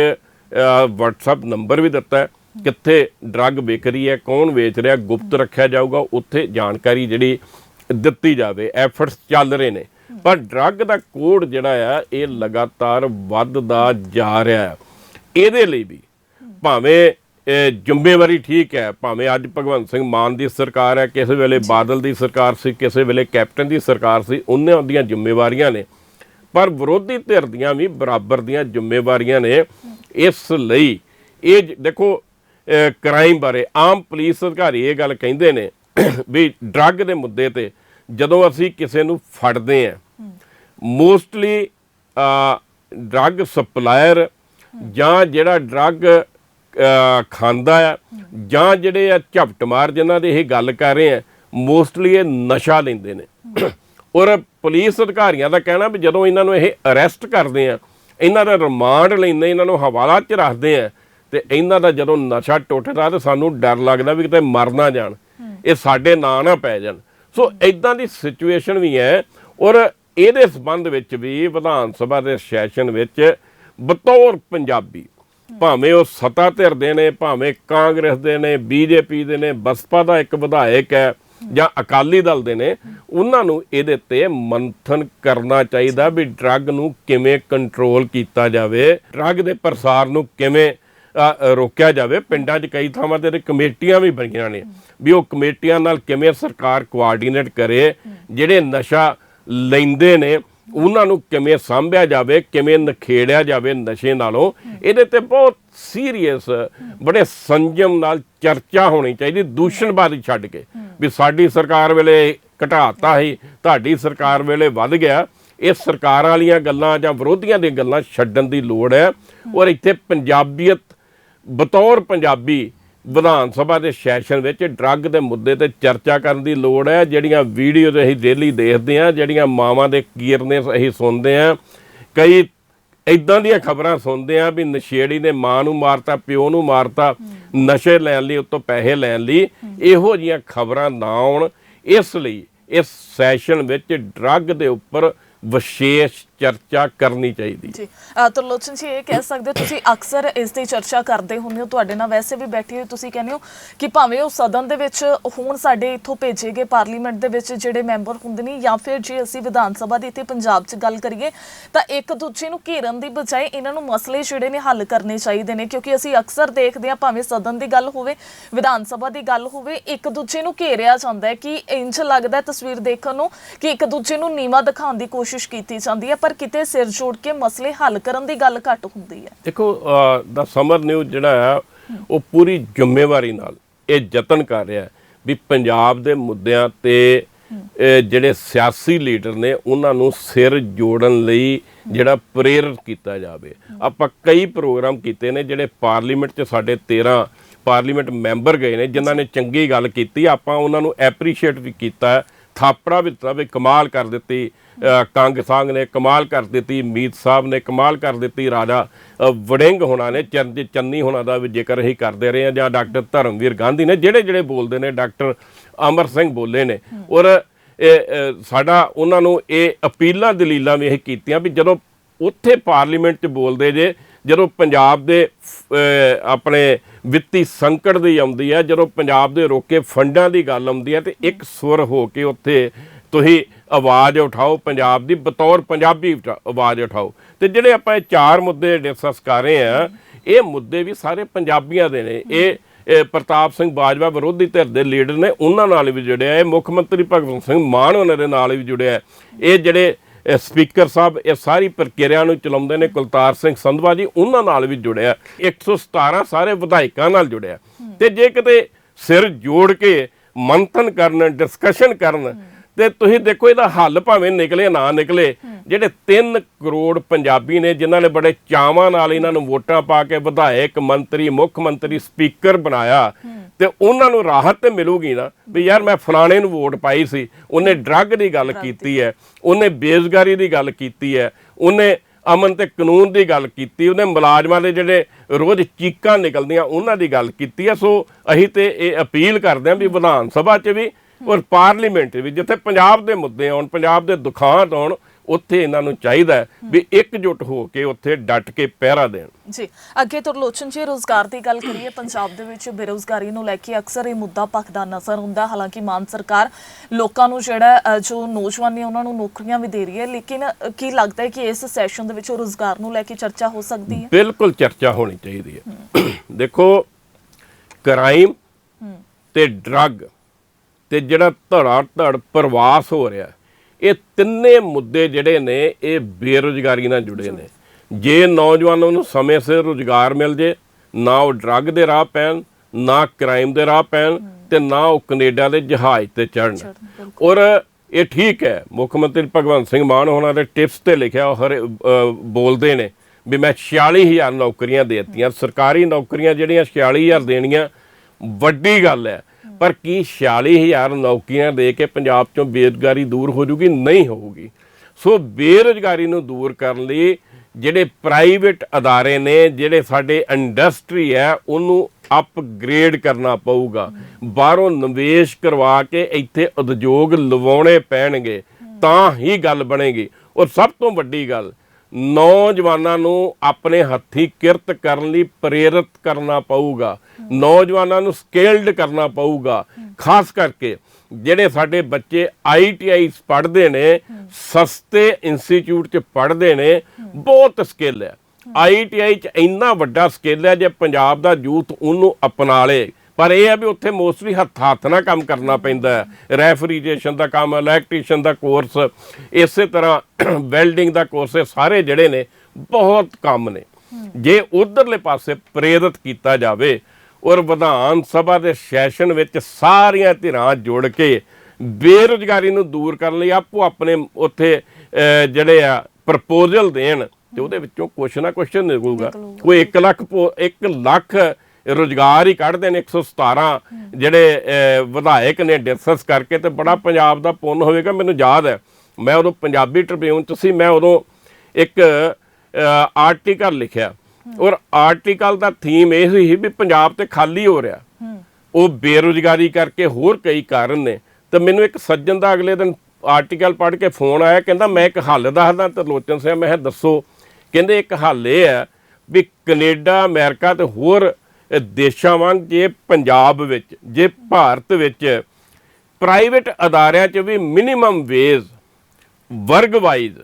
WhatsApp ਨੰਬਰ ਵੀ ਦਿੱਤਾ ਹੈ, ਕਿੱਥੇ ਡਰੱਗ ਵਿਕ ਰਹੀ ਹੈ, ਕੌਣ ਵੇਚ ਰਿਹਾ, ਗੁਪਤ ਰੱਖਿਆ ਜਾਊਗਾ, ਉੱਥੇ ਜਾਣਕਾਰੀ ਜਿਹੜੀ ਦਿੱਤੀ ਜਾਵੇ ਐਫਰਟਸ ਚੱਲ ਰਹੇ ਨੇ। ਪਰ ਡਰੱਗ ਦਾ ਕੋਡ ਜਿਹੜਾ ਆ, ਇਹ ਲਗਾਤਾਰ ਵੱਧਦਾ ਜਾ ਰਿਹਾ ਹੈ। ਇਹਦੇ ਲਈ ਵੀ ਭਾਵੇਂ ਜ਼ਿੰਮੇਵਾਰੀ ਠੀਕ ਹੈ ਭਾਵੇਂ ਅੱਜ ਭਗਵੰਤ ਸਿੰਘ ਮਾਨ ਦੀ ਸਰਕਾਰ ਹੈ ਕਿਸੇ ਵੇਲੇ ਬਾਦਲ ਦੀ ਸਰਕਾਰ ਸੀ ਕਿਸੇ ਵੇਲੇ ਕੈਪਟਨ ਦੀ ਸਰਕਾਰ ਸੀ ਉਹਨਾਂ ਦੀਆਂ ਜ਼ਿੰਮੇਵਾਰੀਆਂ ਨੇ। ਪਰ ਵਿਰੋਧੀ ਧਿਰ ਦੀਆਂ ਵੀ ਬਰਾਬਰ ਦੀਆਂ ਜ਼ਿੰਮੇਵਾਰੀਆਂ ਨੇ। ਇਸ ਲਈ ਇਹ ਦੇਖੋ ਕ੍ਰਾਈਮ ਬਾਰੇ ਆਮ ਪੁਲਿਸ ਅਧਿਕਾਰੀ ਇਹ ਗੱਲ ਕਹਿੰਦੇ ਨੇ ਵੀ ਡਰੱਗ ਦੇ ਮੁੱਦੇ ਤੇ ਜਦੋਂ ਅਸੀਂ ਕਿਸੇ ਨੂੰ ਫੜਦੇ ਆ ਮੋਸਟਲੀ ਡਰੱਗ ਸਪਲਾਇਰ ਜਾਂ ਜਿਹੜਾ ਡਰੱਗ ਖਾਂਦਾ ਆ ਜਾਂ ਜਿਹੜੇ ਆ ਝਪਟ ਮਾਰ ਜਿਨ੍ਹਾਂ ਦੇ ਇਹ ਗੱਲ ਕਰ ਰਹੇ ਆ ਮੋਸਟਲੀ ਇਹ ਨਸ਼ਾ ਲੈਂਦੇ ਨੇ। ਔਰ ਪੁਲਿਸ ਅਧਿਕਾਰੀਆਂ ਦਾ ਕਹਿਣਾ ਵੀ ਜਦੋਂ ਇਹਨਾਂ ਨੂੰ ਇਹ ਅਰੈਸਟ ਕਰਦੇ ਆ, ਇਹਨਾਂ ਦਾ ਰਿਮਾਂਡ ਲੈਂਦੇ, ਇਹਨਾਂ ਨੂੰ ਹਵਾਲਾ 'ਚ ਰੱਖਦੇ ਆ ਤੇ ਇਹਨਾਂ ਦਾ ਜਦੋਂ ਨਸ਼ਾ ਟੁੱਟਦਾ ਤੇ ਸਾਨੂੰ ਡਰ ਲੱਗਦਾ ਵੀ ਕਿਤੇ ਮਰ ਨਾ ਜਾਣ। ਇਹ ਸਾਡੇ ਨਾਂ ਨਾ ਪੈ ਜਾਣ। ਸੋ ਇਦਾਂ ਦੀ ਸਿਚੁਏਸ਼ਨ ਵੀ ਹੈ ਔਰ ਇਹਦੇ ਸਬੰਧ ਵਿੱਚ ਵੀ ਵਿਧਾਨ ਸਭਾ ਦੇ ਸੈਸ਼ਨ ਵਿੱਚ ਬਤੌਰ ਪੰਜਾਬੀ ਭਾਵੇਂ ਉਹ ਸੱਤਾ ਧਿਰ ਦੇ ਨੇ, ਭਾਵੇਂ ਕਾਂਗਰਸ ਦੇ ਨੇ, ਬੀਜੇਪੀ ਦੇ ਨੇ, ਬਸਪਾ ਦਾ ਇੱਕ ਵਿਧਾਇਕ ਹੈ ਜਾਂ ਅਕਾਲੀ ਦਲ ਦੇ ਨੇ, ਉਹਨਾਂ ਨੂੰ ਇਹਦੇ ਤੇ ਮੰਥਨ ਕਰਨਾ ਚਾਹੀਦਾ ਵੀ ਡਰੱਗ ਨੂੰ ਕਿਵੇਂ ਕੰਟਰੋਲ ਕੀਤਾ ਜਾਵੇ, ਡਰੱਗ ਦੇ ਪ੍ਰਸਾਰ ਨੂੰ ਕਿਵੇਂ ਰੋਕਿਆ ਜਾਵੇ। ਪਿੰਡਾਂ 'ਚ ਕਈ ਥਾਵਾਂ ਤੇ ਕਮੇਟੀਆਂ ਵੀ ਬਣੀਆਂ ਨੇ ਵੀ ਉਹ ਕਮੇਟੀਆਂ ਨਾਲ ਕਿਵੇਂ ਸਰਕਾਰ ਕੋਆਰਡੀਨੇਟ ਕਰੇ, ਜਿਹੜੇ ਨਸ਼ਾ ਲੈਂਦੇ ਨੇ। ਉਹਨਾਂ ਨੂੰ ਕਿਵੇਂ ਸਾਂਭਿਆ ਜਾਵੇ, ਕਿਵੇਂ ਨਖੇੜਿਆ ਜਾਵੇ ਨਸ਼ੇ ਨਾਲੋਂ, ਇਹਦੇ ਤੇ ਬਹੁਤ ਸੀਰੀਅਸ ਬੜੇ ਸੰਜਮ ਨਾਲ ਚਰਚਾ ਹੋਣੀ ਚਾਹੀਦੀ, ਦੂਸ਼ਣਬਾਜ਼ੀ ਛੱਡ ਕੇ। ਵੀ ਸਾਡੀ ਸਰਕਾਰ ਵੇਲੇ ਘਟਾਤਾ ਸੀ, ਤੁਹਾਡੀ ਸਰਕਾਰ ਵੇਲੇ ਵੱਧ ਗਿਆ, ਇਹ ਸਰਕਾਰ ਵਾਲੀਆਂ ਗੱਲਾਂ ਜਾਂ ਵਿਰੋਧੀਆਂ ਦੀਆਂ ਗੱਲਾਂ ਛੱਡਣ ਦੀ ਲੋੜ ਹੈ। ਔਰ ਇੱਥੇ ਪੰਜਾਬੀਅਤ, ਬਤੌਰ ਪੰਜਾਬੀ ਵਿਧਾਨ ਸਭਾ ਦੇ ਸੈਸ਼ਨ ਵਿੱਚ ਡਰੱਗ ਦੇ ਮੁੱਦੇ ਤੇ ਚਰਚਾ ਕਰਨ ਦੀ ਲੋੜ ਹੈ, ਜਿਹੜੀਆਂ ਵੀਡੀਓਜ਼ ਅਸੀਂ ਡੇਲੀ ਦੇਖਦੇ ਹਾਂ, ਜਿਹੜੀਆਂ ਮਾਵਾਂ ਦੇ ਕੀਰਨੇ ਅਸੀਂ ਸੁਣਦੇ ਹਾਂ। ਕਈ ਇਦਾਂ ਦੀਆਂ ਖਬਰਾਂ ਸੁਣਦੇ ਆ ਵੀ ਨਸ਼ੇੜੀ ਨੇ ਮਾਂ ਨੂੰ ਮਾਰਤਾ, ਪਿਓ ਨੂੰ ਮਾਰਤਾ, ਨਸ਼ੇ ਲੈਣ ਲਈ, ਉਤੋਂ ਪੈਸੇ ਲੈਣ ਲਈ। ਇਹੋ ਜੀਆਂ ਖਬਰਾਂ ਨਾ ਆਉਣ। ਇਸ ਲਈ ਇਸ ਸੈਸ਼ਨ ਵਿੱਚ ਡਰੱਗ ਦੇ ਉੱਪਰ ਵਿਸ਼ੇਸ਼ ਚਰਚਾ ਕਰਨੀ ਚਾਹੀਦੀ। ਜੀ। ਤਰਲੋਚਨ ਜੀ, ਇਹ ਕਹਿ ਸਕਦੇ ਹੋ ਤੁਸੀਂ ਅਕਸਰ ਇਸ ਦੀ ਚਰਚਾ ਕਰਦੇ ਹੁੰਦੇ ਹੋ। ਤੁਹਾਡੇ ਨਾਲ ਵੈਸੇ ਵੀ ਬੈਠੀ ਹੋ ਤੁਸੀਂ ਕਹਿੰਦੇ ਹੋ ਕਿ ਭਾਵੇਂ ਉਹ ਸਦਨ ਦੇ ਵਿੱਚ ਹੁਣ ਸਾਡੇ ਇੱਥੋਂ ਭੇਜੇ ਗਏ ਪਾਰਲੀਮੈਂਟ ਦੇ ਵਿੱਚ ਜਿਹੜੇ ਮੈਂਬਰ ਹੁੰਦੇ ਨੇ ਜਾਂ ਫਿਰ ਜੇ ਅਸੀਂ ਵਿਧਾਨ ਸਭਾ ਦੀ ਇੱਥੇ ਪੰਜਾਬ 'ਚ ਗੱਲ ਕਰੀਏ, ਤਾਂ ਇੱਕ ਦੂਜੇ ਨੂੰ ਘੇਰਨ ਦੀ ਬਜਾਏ ਇਹਨਾਂ ਨੂੰ ਮਸਲੇ ਜਿਹੜੇ ਨੇ ਹੱਲ ਕਰਨੇ ਚਾਹੀਦੇ ਨੇ। ਕਿਉਂਕਿ ਅਸੀਂ ਅਕਸਰ ਦੇਖਦੇ ਹਾਂ ਭਾਵੇਂ ਸਦਨ ਦੀ ਗੱਲ ਹੋਵੇ, ਵਿਧਾਨ ਸਭਾ ਦੀ ਗੱਲ ਹੋਵੇ, ਇੱਕ ਦੂਜੇ ਨੂੰ ਘੇਰਿਆ ਜਾਂਦਾ ਹੈ ਕਿ ਇੰਜ ਲੱਗਦਾ ਤਸਵੀਰ ਦੇਖਣ ਨੂੰ ਕਿ ਇੱਕ ਦੂਜੇ ਨੂੰ ਨੀਵਾ ਦਿਖਾਉਣ ਦੀ ਕੋਸ਼ਿਸ਼ ਕੀਤੀ ਜਾਂਦੀ ਹੈ। ਪਰ ਕਿਤੇ ਸਿਰ ਜੋੜ ਕੇ ਮਸਲੇ ਹੱਲ ਕਰਨ ਦੀ ਗੱਲ ਘੱਟ ਹੁੰਦੀ ਹੈ। ਦੇਖੋ ਦਾ ਸਮਰ ਨਿਊਜ਼ ਜਿਹੜਾ ਆ, ਉਹ ਪੂਰੀ ਜ਼ਿੰਮੇਵਾਰੀ ਨਾਲ ਇਹ ਯਤਨ ਕਰ ਰਿਹਾ ਵੀ ਪੰਜਾਬ ਦੇ ਮੁੱਦਿਆਂ ਤੇ ਜਿਹੜੇ ਸਿਆਸੀ ਲੀਡਰ ਨੇ, ਉਹਨਾਂ ਨੂੰ ਸਿਰ ਜੋੜਨ ਲਈ ਜਿਹੜਾ ਪ੍ਰੇਰਿਤ ਕੀਤਾ ਜਾਵੇ। ਆਪਾਂ ਕਈ ਪ੍ਰੋਗਰਾਮ ਕੀਤੇ ਨੇ ਜਿਹੜੇ ਪਾਰਲੀਮੈਂਟ 'ਚ ਸਾਡੇ 13 ਪਾਰਲੀਮੈਂਟ ਮੈਂਬਰ ਗਏ ਨੇ, ਜਿਨ੍ਹਾਂ ਨੇ ਚੰਗੀ ਗੱਲ ਕੀਤੀ, ਆਪਾਂ ਉਹਨਾਂ ਨੂੰ ਐਪਰੀਸ਼ੀਏਟ ਵੀ ਕੀਤਾ ਥਾਪੜਾ ਵਿੱਚ ਵੀ ਕਮਾਲ ਕਰ ਦਿੱਤੀ ਅ, ਕੰਗ ਸਾਂਗ ਨੇ ਕਮਾਲ ਕਰ ਦਿੱਤੀ ਮੀਤ ਸਾਹਿਬ ਨੇ ਕਮਾਲ ਕਰ ਦਿੱਤੀ ਰਾਜਾ ਵੜਿੰਗ ਹੋਣਾ ਨੇ ਚੰਦ ਚੰਨੀ ਹੋਣਾ ਦਾ ਵੀ ਜ਼ਿਕਰ ਹੀ ਕਰਦੇ ਰਹੇ ਆ ਜਾਂ ਡਾਕਟਰ ਧਰਮਵੀਰ ਗਾਂਧੀ ਨੇ ਜਿਹੜੇ ਜਿਹੜੇ ਬੋਲਦੇ ਨੇ ਡਾਕਟਰ ਅਮਰ ਸਿੰਘ ਬੋਲੇ ਨੇ। ਔਰ ਇਹ ਸਾਡਾ ਉਹਨਾਂ ਨੂੰ ਇਹ ਅਪੀਲਾਂ ਦਲੀਲਾਂ ਵੀ ਇਹ ਕੀਤੀਆਂ ਵੀ ਜਦੋਂ ਉੱਥੇ ਪਾਰਲੀਮੈਂਟ 'ਚ ਬੋਲਦੇ ਜੇ ਜਦੋਂ ਪੰਜਾਬ ਦੇ ਆਪਣੇ ਵਿੱਤੀ ਸੰਕਟ ਦੀ ਆਉਂਦੀ ਹੈ, ਜਦੋਂ ਪੰਜਾਬ ਦੇ ਰੋਕੇ ਫੰਡਾਂ ਦੀ ਗੱਲ ਆਉਂਦੀ ਹੈ, ਤੇ ਇੱਕ ਸੁਰ ਹੋ ਕੇ ਉੱਥੇ ਤੁਸੀਂ ਆਵਾਜ਼ ਉਠਾਓ, ਪੰਜਾਬ ਦੀ ਬਤੌਰ ਪੰਜਾਬੀ ਆਵਾਜ਼ ਉਠਾਓ। ਤੇ ਜਿਹੜੇ ਆਪਾਂ ਇਹ ਚਾਰ ਮੁੱਦੇ ਡਿਸਕਸ ਕਰ ਰਹੇ ਆ ਇਹ ਮੁੱਦੇ ਵੀ ਸਾਰੇ ਪੰਜਾਬੀਆਂ ਦੇ ਨੇ। ਇਹ ਪ੍ਰਤਾਪ ਸਿੰਘ ਬਾਜਵਾ ਵਿਰੋਧੀ ਧਿਰ ਦੇ ਲੀਡਰ ਨੇ, ਉਹਨਾਂ ਨਾਲ ਵੀ ਜੁੜਿਆ ਇਹ ਮੁੱਖ ਮੰਤਰੀ ਭਗਵੰਤ ਸਿੰਘ ਮਾਨ ਉਹਨਾਂ ਦੇ ਨਾਲ ਵੀ ਜੁੜਿਆ ਹੈ। ਇਹ ਜਿਹੜੇ ਸਪੀਕਰ ਸਾਹਿਬ, ਇਹ ਸਾਰੀ ਪ੍ਰਕਿਰਿਆ ਨੂੰ ਚਲਾਉਂਦੇ ਨੇ ਕੁਲਤਾਰ ਸਿੰਘ ਸੰਧਵਾ ਜੀ, ਉਹਨਾਂ ਨਾਲ ਵੀ ਜੁੜਿਆ। 117 ਸਾਰੇ ਵਿਧਾਇਕਾਂ ਨਾਲ ਜੁੜਿਆ। ਤੇ ਜੇ ਕਿਤੇ ਸਿਰ ਜੋੜ ਕੇ ਮੰਥਨ ਕਰਨ ਡਿਸਕਸ਼ਨ ਕਰਨ ਤੇ ਤੁਸੀਂ ਦੇਖੋ ਇਹਦਾ ਹੱਲ ਭਾਵੇਂ ਨਿਕਲੇ ਨਾ ਨਿਕਲੇ ਜਿਹੜੇ 3 ਕਰੋੜ ਪੰਜਾਬੀ ਨੇ ਜਿਨ੍ਹਾਂ ਨੇ ਬੜੇ ਚਾਵਾਂ ਨਾਲ ਇਹਨਾਂ ਨੂੰ ਵੋਟਾਂ ਪਾ ਕੇ ਵਿਧਾਇਕ ਮੰਤਰੀ ਮੁੱਖ ਮੰਤਰੀ ਸਪੀਕਰ ਬਣਾਇਆ ਤੇ ਉਹਨਾਂ ਨੂੰ ਰਾਹਤ ਤੇ ਮਿਲੂਗੀ ਨਾ ਵੀ ਯਾਰ ਮੈਂ ਫਲਾਣੇ ਨੂੰ ਵੋਟ ਪਾਈ ਸੀ ਉਹਨੇ ਡਰੱਗ ਦੀ ਗੱਲ ਕੀਤੀ ਹੈ ਉਹਨੇ ਬੇਰੁਜ਼ਗਾਰੀ ਦੀ ਗੱਲ ਕੀਤੀ ਹੈ ਉਹਨੇ ਅਮਨ ਤੇ ਕਾਨੂੰਨ ਦੀ ਗੱਲ ਕੀਤੀ ਉਹਨੇ ਮੁਲਾਜ਼ਮਾਂ ਦੇ ਜਿਹੜੇ ਰੋਜ਼ ਚੀਕਾਂ ਨਿਕਲਦੀਆਂ ਉਹਨਾਂ ਦੀ ਗੱਲ ਕੀਤੀ ਹੈ ਸੋ ਅਸੀਂ ਤੇ ਇਹ ਅਪੀਲ ਕਰਦੇ ਹਾਂ ਵੀ ਵਿਧਾਨ ਸਭਾ 'ਚ ਵੀ ਔਰ ਪਾਰਲੀਮੈਂਟ 'ਚ ਵੀ ਜਿੱਥੇ ਪੰਜਾਬ ਦੇ ਮੁੱਦੇ ਆਉਣ ਪੰਜਾਬ ਦੇ ਦੁਖਾਂਤ ਆਉਣ ਉੱਥੇ ਇਹਨਾਂ ਨੂੰ ਚਾਹੀਦਾ ਵੀ ਇਕਜੁੱਟ ਹੋ ਕੇ ਉੱਥੇ ਡਟ ਕੇ ਪਹਿਰਾ ਦੇਣ। ਜੀ ਅੱਗੇ ਤਰਲੋਚਨ ਜੀ ਰੋਜ਼ਗਾਰ ਦੀ ਗੱਲ ਕਰੀਏ ਪੰਜਾਬ ਦੇ ਵਿੱਚ ਬੇਰੋਜ਼ਗਾਰੀ ਨੂੰ ਲੈ ਕੇ ਅਕਸਰ ਇਹ ਮੁੱਦਾ ਭਖਦਾ ਨਜ਼ਰ ਹੁੰਦਾ ਹਾਲਾਂਕਿ ਮਾਨ ਸਰਕਾਰ ਲੋਕਾਂ ਨੂੰ ਜਿਹੜਾ ਜੋ ਨੌਜਵਾਨ ਨੇ ਉਹਨਾਂ ਨੂੰ ਨੌਕਰੀਆਂ ਵੀ ਦੇ ਰਹੀ ਹੈ ਲੇਕਿਨ ਕੀ ਲੱਗਦਾ ਹੈ ਕਿ ਇਸ ਸੈਸ਼ਨ ਦੇ ਵਿੱਚ ਰੋਜ਼ਗਾਰ ਨੂੰ ਲੈ ਕੇ ਚਰਚਾ ਹੋ ਸਕਦੀ ਹੈ? ਬਿਲਕੁਲ ਚਰਚਾ ਹੋਣੀ ਚਾਹੀਦੀ ਹੈ। ਦੇਖੋ ਕ੍ਰਾਈਮ ਤੇ ਡਰੱਗ ਤੇ ਜਿਹੜਾ ਧੜਾ ਧੜ ਪ੍ਰਵਾਸ ਹੋ ਰਿਹਾ ਇਹ ਤਿੰਨੇ ਮੁੱਦੇ ਜਿਹੜੇ ਨੇ ਇਹ ਬੇਰੁਜ਼ਗਾਰੀ ਨਾਲ ਜੁੜੇ ਨੇ। ਜੇ ਨੌਜਵਾਨਾਂ ਨੂੰ ਸਮੇਂ ਸਿਰ ਰੁਜ਼ਗਾਰ ਮਿਲ ਜੇ ਨਾ ਉਹ ਡਰੱਗ ਦੇ ਰਾਹ ਪੈਣ ਨਾ ਕ੍ਰਾਈਮ ਦੇ ਰਾਹ ਪੈਣ ਤੇ ਨਾ ਉਹ ਕੈਨੇਡਾ ਦੇ ਜਹਾਜ਼ ਤੇ ਚੜਨ ਔਰ ਇਹ ਠੀਕ ਹੈ ਮੁੱਖ ਮੰਤਰੀ ਭਗਵੰਤ ਸਿੰਘ ਮਾਨ ਉਹਨਾਂ ਦੇ ਟਿਪਸ ਤੇ ਲਿਖਿਆ ਉਹ ਹਰ ਬੋਲਦੇ ਨੇ ਵੀ ਮੈਂ 46000 ਨੌਕਰੀਆਂ ਦੇ ਦਿੱਤੀਆਂ ਸਰਕਾਰੀ ਨੌਕਰੀਆਂ ਜਿਹੜੀਆਂ 46000 ਦੇਣੀਆਂ ਵੱਡੀ ਗੱਲ ਹੈ। ਪਰ ਕੀ 46000 ਨੌਕਰੀਆਂ ਦੇ ਕੇ ਪੰਜਾਬ ਚੋਂ ਬੇਰੁਜ਼ਗਾਰੀ ਦੂਰ ਹੋ ਜੂਗੀ? ਨਹੀਂ ਹੋਊਗੀ। ਸੋ ਬੇਰੁਜ਼ਗਾਰੀ ਨੂੰ ਦੂਰ ਕਰਨ ਲਈ ਜਿਹੜੇ ਪ੍ਰਾਈਵੇਟ ਅਦਾਰੇ ਨੇ, ਜਿਹੜੇ ਸਾਡੇ ਇੰਡਸਟਰੀ ਹੈ, ਉਹਨੂੰ ਅਪਗ੍ਰੇਡ ਕਰਨਾ ਪਊਗਾ। ਬਾਹਰੋਂ ਨਿਵੇਸ਼ ਕਰਵਾ ਕੇ ਇੱਥੇ ਉਦਯੋਗ ਲਵਾਉਣੇ ਪੈਣਗੇ, ਤਾਂ ਹੀ ਗੱਲ ਬਣੇਗੀ। ਔਰ ਸਭ ਤੋਂ ਵੱਡੀ ਗੱਲ, ਨੌਜਵਾਨਾਂ ਨੂੰ ਆਪਣੇ ਹੱਥੀ ਕਿਰਤ ਕਰਨ ਲਈ ਪ੍ਰੇਰਿਤ ਕਰਨਾ ਪਊਗਾ। ਨੌਜਵਾਨਾਂ ਨੂੰ ਸਕੇਲਡ ਕਰਨਾ ਪਊਗਾ। ਖਾਸ ਕਰਕੇ ਜਿਹੜੇ ਸਾਡੇ ਬੱਚੇ ਆਈਟੀਆਈ ਪੜ੍ਹਦੇ ਨੇ, ਸਸਤੇ ਇੰਸਟੀਚਿਊਟ 'ਚ ਪੜ੍ਹਦੇ ਨੇ, ਬਹੁਤ ਸਕਿੱਲ ਹੈ। ਆਈਟੀਆਈ 'ਚ ਇੰਨਾ ਵੱਡਾ ਸਕਿੱਲ ਹੈ ਜੇ ਪੰਜਾਬ ਦਾ ਯੂਥ ਉਹਨੂੰ ਅਪਣਾ ਲੇ। ਪਰ ਇਹ ਹੈ ਵੀ ਉੱਥੇ ਮੋਸਟਲੀ ਹੱਥ ਹੱਥ ਨਾਲ ਕੰਮ ਕਰਨਾ ਪੈਂਦਾ ਹੈ। ਰੈਫਰੀਜਰੇਸ਼ਨ ਦਾ ਕੰਮ, ਇਲੈਕਟ੍ਰੀਸ਼ੀਅਨ ਦਾ ਕੋਰਸ, ਇਸੇ ਤਰ੍ਹਾਂ ਵੈਲਡਿੰਗ ਦਾ ਕੋਰਸ, ਇਹ ਸਾਰੇ ਜਿਹੜੇ ਨੇ ਬਹੁਤ ਕੰਮ ਨੇ। ਜੇ ਉਧਰਲੇ ਪਾਸੇ ਪ੍ਰੇਰਿਤ ਕੀਤਾ ਜਾਵੇ ਔਰ ਵਿਧਾਨ ਸਭਾ ਦੇ ਸੈਸ਼ਨ ਵਿੱਚ ਸਾਰੀਆਂ ਧਿਰਾਂ ਜੁੜ ਕੇ ਬੇਰੁਜ਼ਗਾਰੀ ਨੂੰ ਦੂਰ ਕਰਨ ਲਈ ਆਪੋ ਆਪਣੇ ਉੱਥੇ ਜਿਹੜੇ ਆ ਪ੍ਰਪੋਜ਼ਲ ਦੇਣ ਤੇ ਉਹਦੇ ਵਿੱਚੋਂ ਕੁਛ ਨਾ ਕੁਛ ਨਿਕਲੂਗਾ। ਕੋਈ 1 ਲੱਖ 1 ਲੱਖ ਰੁਜ਼ਗਾਰ ਹੀ ਕੱਢਦੇ ਨੇ 117 ਜਿਹੜੇ ਵਿਧਾਇਕ ਨੇ ਡਿਸਕਸ ਕਰਕੇ ਤੇ ਬੜਾ ਪੰਜਾਬ ਦਾ ਪੁੰਨ ਹੋਵੇਗਾ ਮੈਨੂੰ ਯਾਦ ਹੈ। ਮੈਂ ਉਦੋਂ ਪੰਜਾਬੀ ਟ੍ਰਿਬਿਊਨ ਚ ਸੀ ਮੈਂ ਉਦੋਂ ਇੱਕ ਆਰਟੀਕਲ ਲਿਖਿਆ। ਔਰ ਆਰਟੀਕਲ ਦਾ ਥੀਮ ਇਹ ਸੀ ਵੀ ਪੰਜਾਬ ਤੇ ਖਾਲੀ ਹੋ ਰਿਹਾ। ਉਹ ਬੇਰੁਜ਼ਗਾਰੀ ਕਰਕੇ ਹੋਰ ਕਈ ਕਾਰਨ ਨੇ। ਤੇ ਮੈਨੂੰ ਇੱਕ ਸੱਜਣ ਦਾ ਅਗਲੇ ਦਿਨ ਆਰਟੀਕਲ ਪੜ੍ਹ ਕੇ ਫੋਨ ਆਇਆ, ਕਹਿੰਦਾ, ਮੈਂ ਇੱਕ ਹੱਲ ਦੱਸਦਾ ਤਰਲੋਚਨ ਸਿੰਘ ਮੈਂ ਕਿਹਾ, ਦੱਸੋ। ਕਹਿੰਦੇ, ਇੱਕ ਹੱਲ ਇਹ ਹੈ ਵੀ ਕੈਨੇਡਾ, ਅਮਰੀਕਾ ਤੇ ਹੋਰ ਦੇਸ਼ਾਂ ਵਾਂਗ ਜੇ ਪੰਜਾਬ ਵਿੱਚ, ਜੇ ਭਾਰਤ ਵਿੱਚ ਪ੍ਰਾਈਵੇਟ ਅਦਾਰਿਆਂ 'ਚ ਵੀ ਮਿਨੀਮਮ ਵੇਜ ਵਰਗ ਵਾਈਜ਼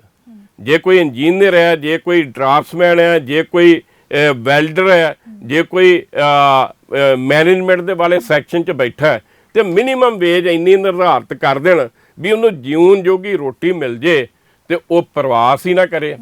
ਜੇ ਕੋਈ ਇੰਜੀਨੀਅਰ ਹੈ, ਜੇ ਕੋਈ ਡਰਾਫਟਸਮੈਨ ਹੈ, ਜੇ ਕੋਈ ਵੈਲਡਰ ਹੈ ਜੇ ਕੋਈ ਮੈਨੇਜਮੈਂਟ ਦੇ ਵਾਲੇ ਸੈਕਸ਼ਨ 'ਚ ਬੈਠਾ ਤੇ ਮਿਨੀਮਮ ਵੇਜ ਇੰਨੀ ਨਿਰਧਾਰਤ ਕਰ ਦੇਣ ਵੀ ਉਹਨੂੰ ਜਿਉਣ ਜੋਗੀ ਰੋਟੀ ਮਿਲ ਜੇ ਤੇ ਉਹ ਪ੍ਰਵਾਸ ਹੀ ਨਾ ਕਰੇ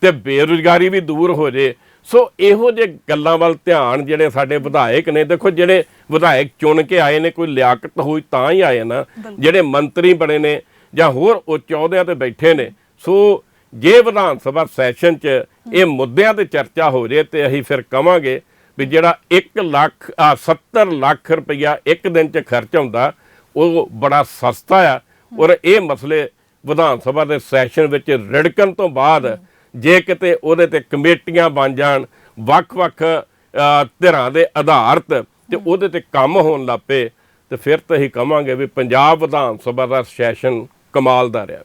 ਤੇ ਬੇਰੁਜ਼ਗਾਰੀ ਵੀ ਦੂਰ ਹੋ ਜੇ। ਸੋ ਇਹੋ ਜਿਹੇ ਗੱਲਾਂ ਵੱਲ ਧਿਆਨ ਜਿਹੜੇ ਸਾਡੇ ਵਿਧਾਇਕ ਨੇ ਦੇਖੋ ਜਿਹੜੇ ਵਿਧਾਇਕ ਚੁਣ ਕੇ ਆਏ ਨੇ ਕੋਈ ਲਿਆਕਤ ਹੋਈ ਤਾਂ ਹੀ ਆਏ ਨਾ ਜਿਹੜੇ ਮੰਤਰੀ ਬਣੇ ਨੇ ਜਾਂ ਹੋਰ ਉੱਚ ਅਹੁਦਿਆਂ ਤੇ ਬੈਠੇ ਨੇ। ਸੋ ਜੇ ਵਿਧਾਨ ਸਭਾ ਸੈਸ਼ਨ 'ਚ ਇਹ ਮੁੱਦਿਆਂ ਤੇ ਚਰਚਾ ਹੋ ਜੇ ਤੇ ਅਸੀਂ ਫਿਰ ਕਵਾਂਗੇ ਵੀ ਜਿਹੜਾ 1 ਲੱਖ ਆ 70 ਲੱਖ ਰੁਪਈਆ ਇੱਕ ਦਿਨ 'ਚ ਖਰਚ ਹੁੰਦਾ ਉਹ ਬੜਾ ਸਸਤਾ ਆ। ਔਰ ਇਹ ਮਸਲੇ ਵਿਧਾਨ ਸਭਾ ਦੇ ਸੈਸ਼ਨ ਵਿੱਚ ਰਿੜਕਣ ਤੋਂ ਬਾਅਦ ਜੇ ਕਿਤੇ ਉਹਦੇ ਤੇ ਕਮੇਟੀਆਂ ਬਣ ਜਾਣ ਵੱਖ-ਵੱਖ ਧਿਰਾਂ ਦੇ ਆਧਾਰਤ ਤੇ ਉਹਦੇ ਤੇ ਕੰਮ ਹੋਣ ਲੱਪੇ ਤੇ ਫਿਰ ਤਾਂ ਅਸੀਂ ਕਵਾਂਗੇ ਵੀ ਪੰਜਾਬ ਵਿਧਾਨ ਸਭਾ ਦਾ ਸੈਸ਼ਨ ਕਮਾਲ ਦਾ ਰਿਹਾ।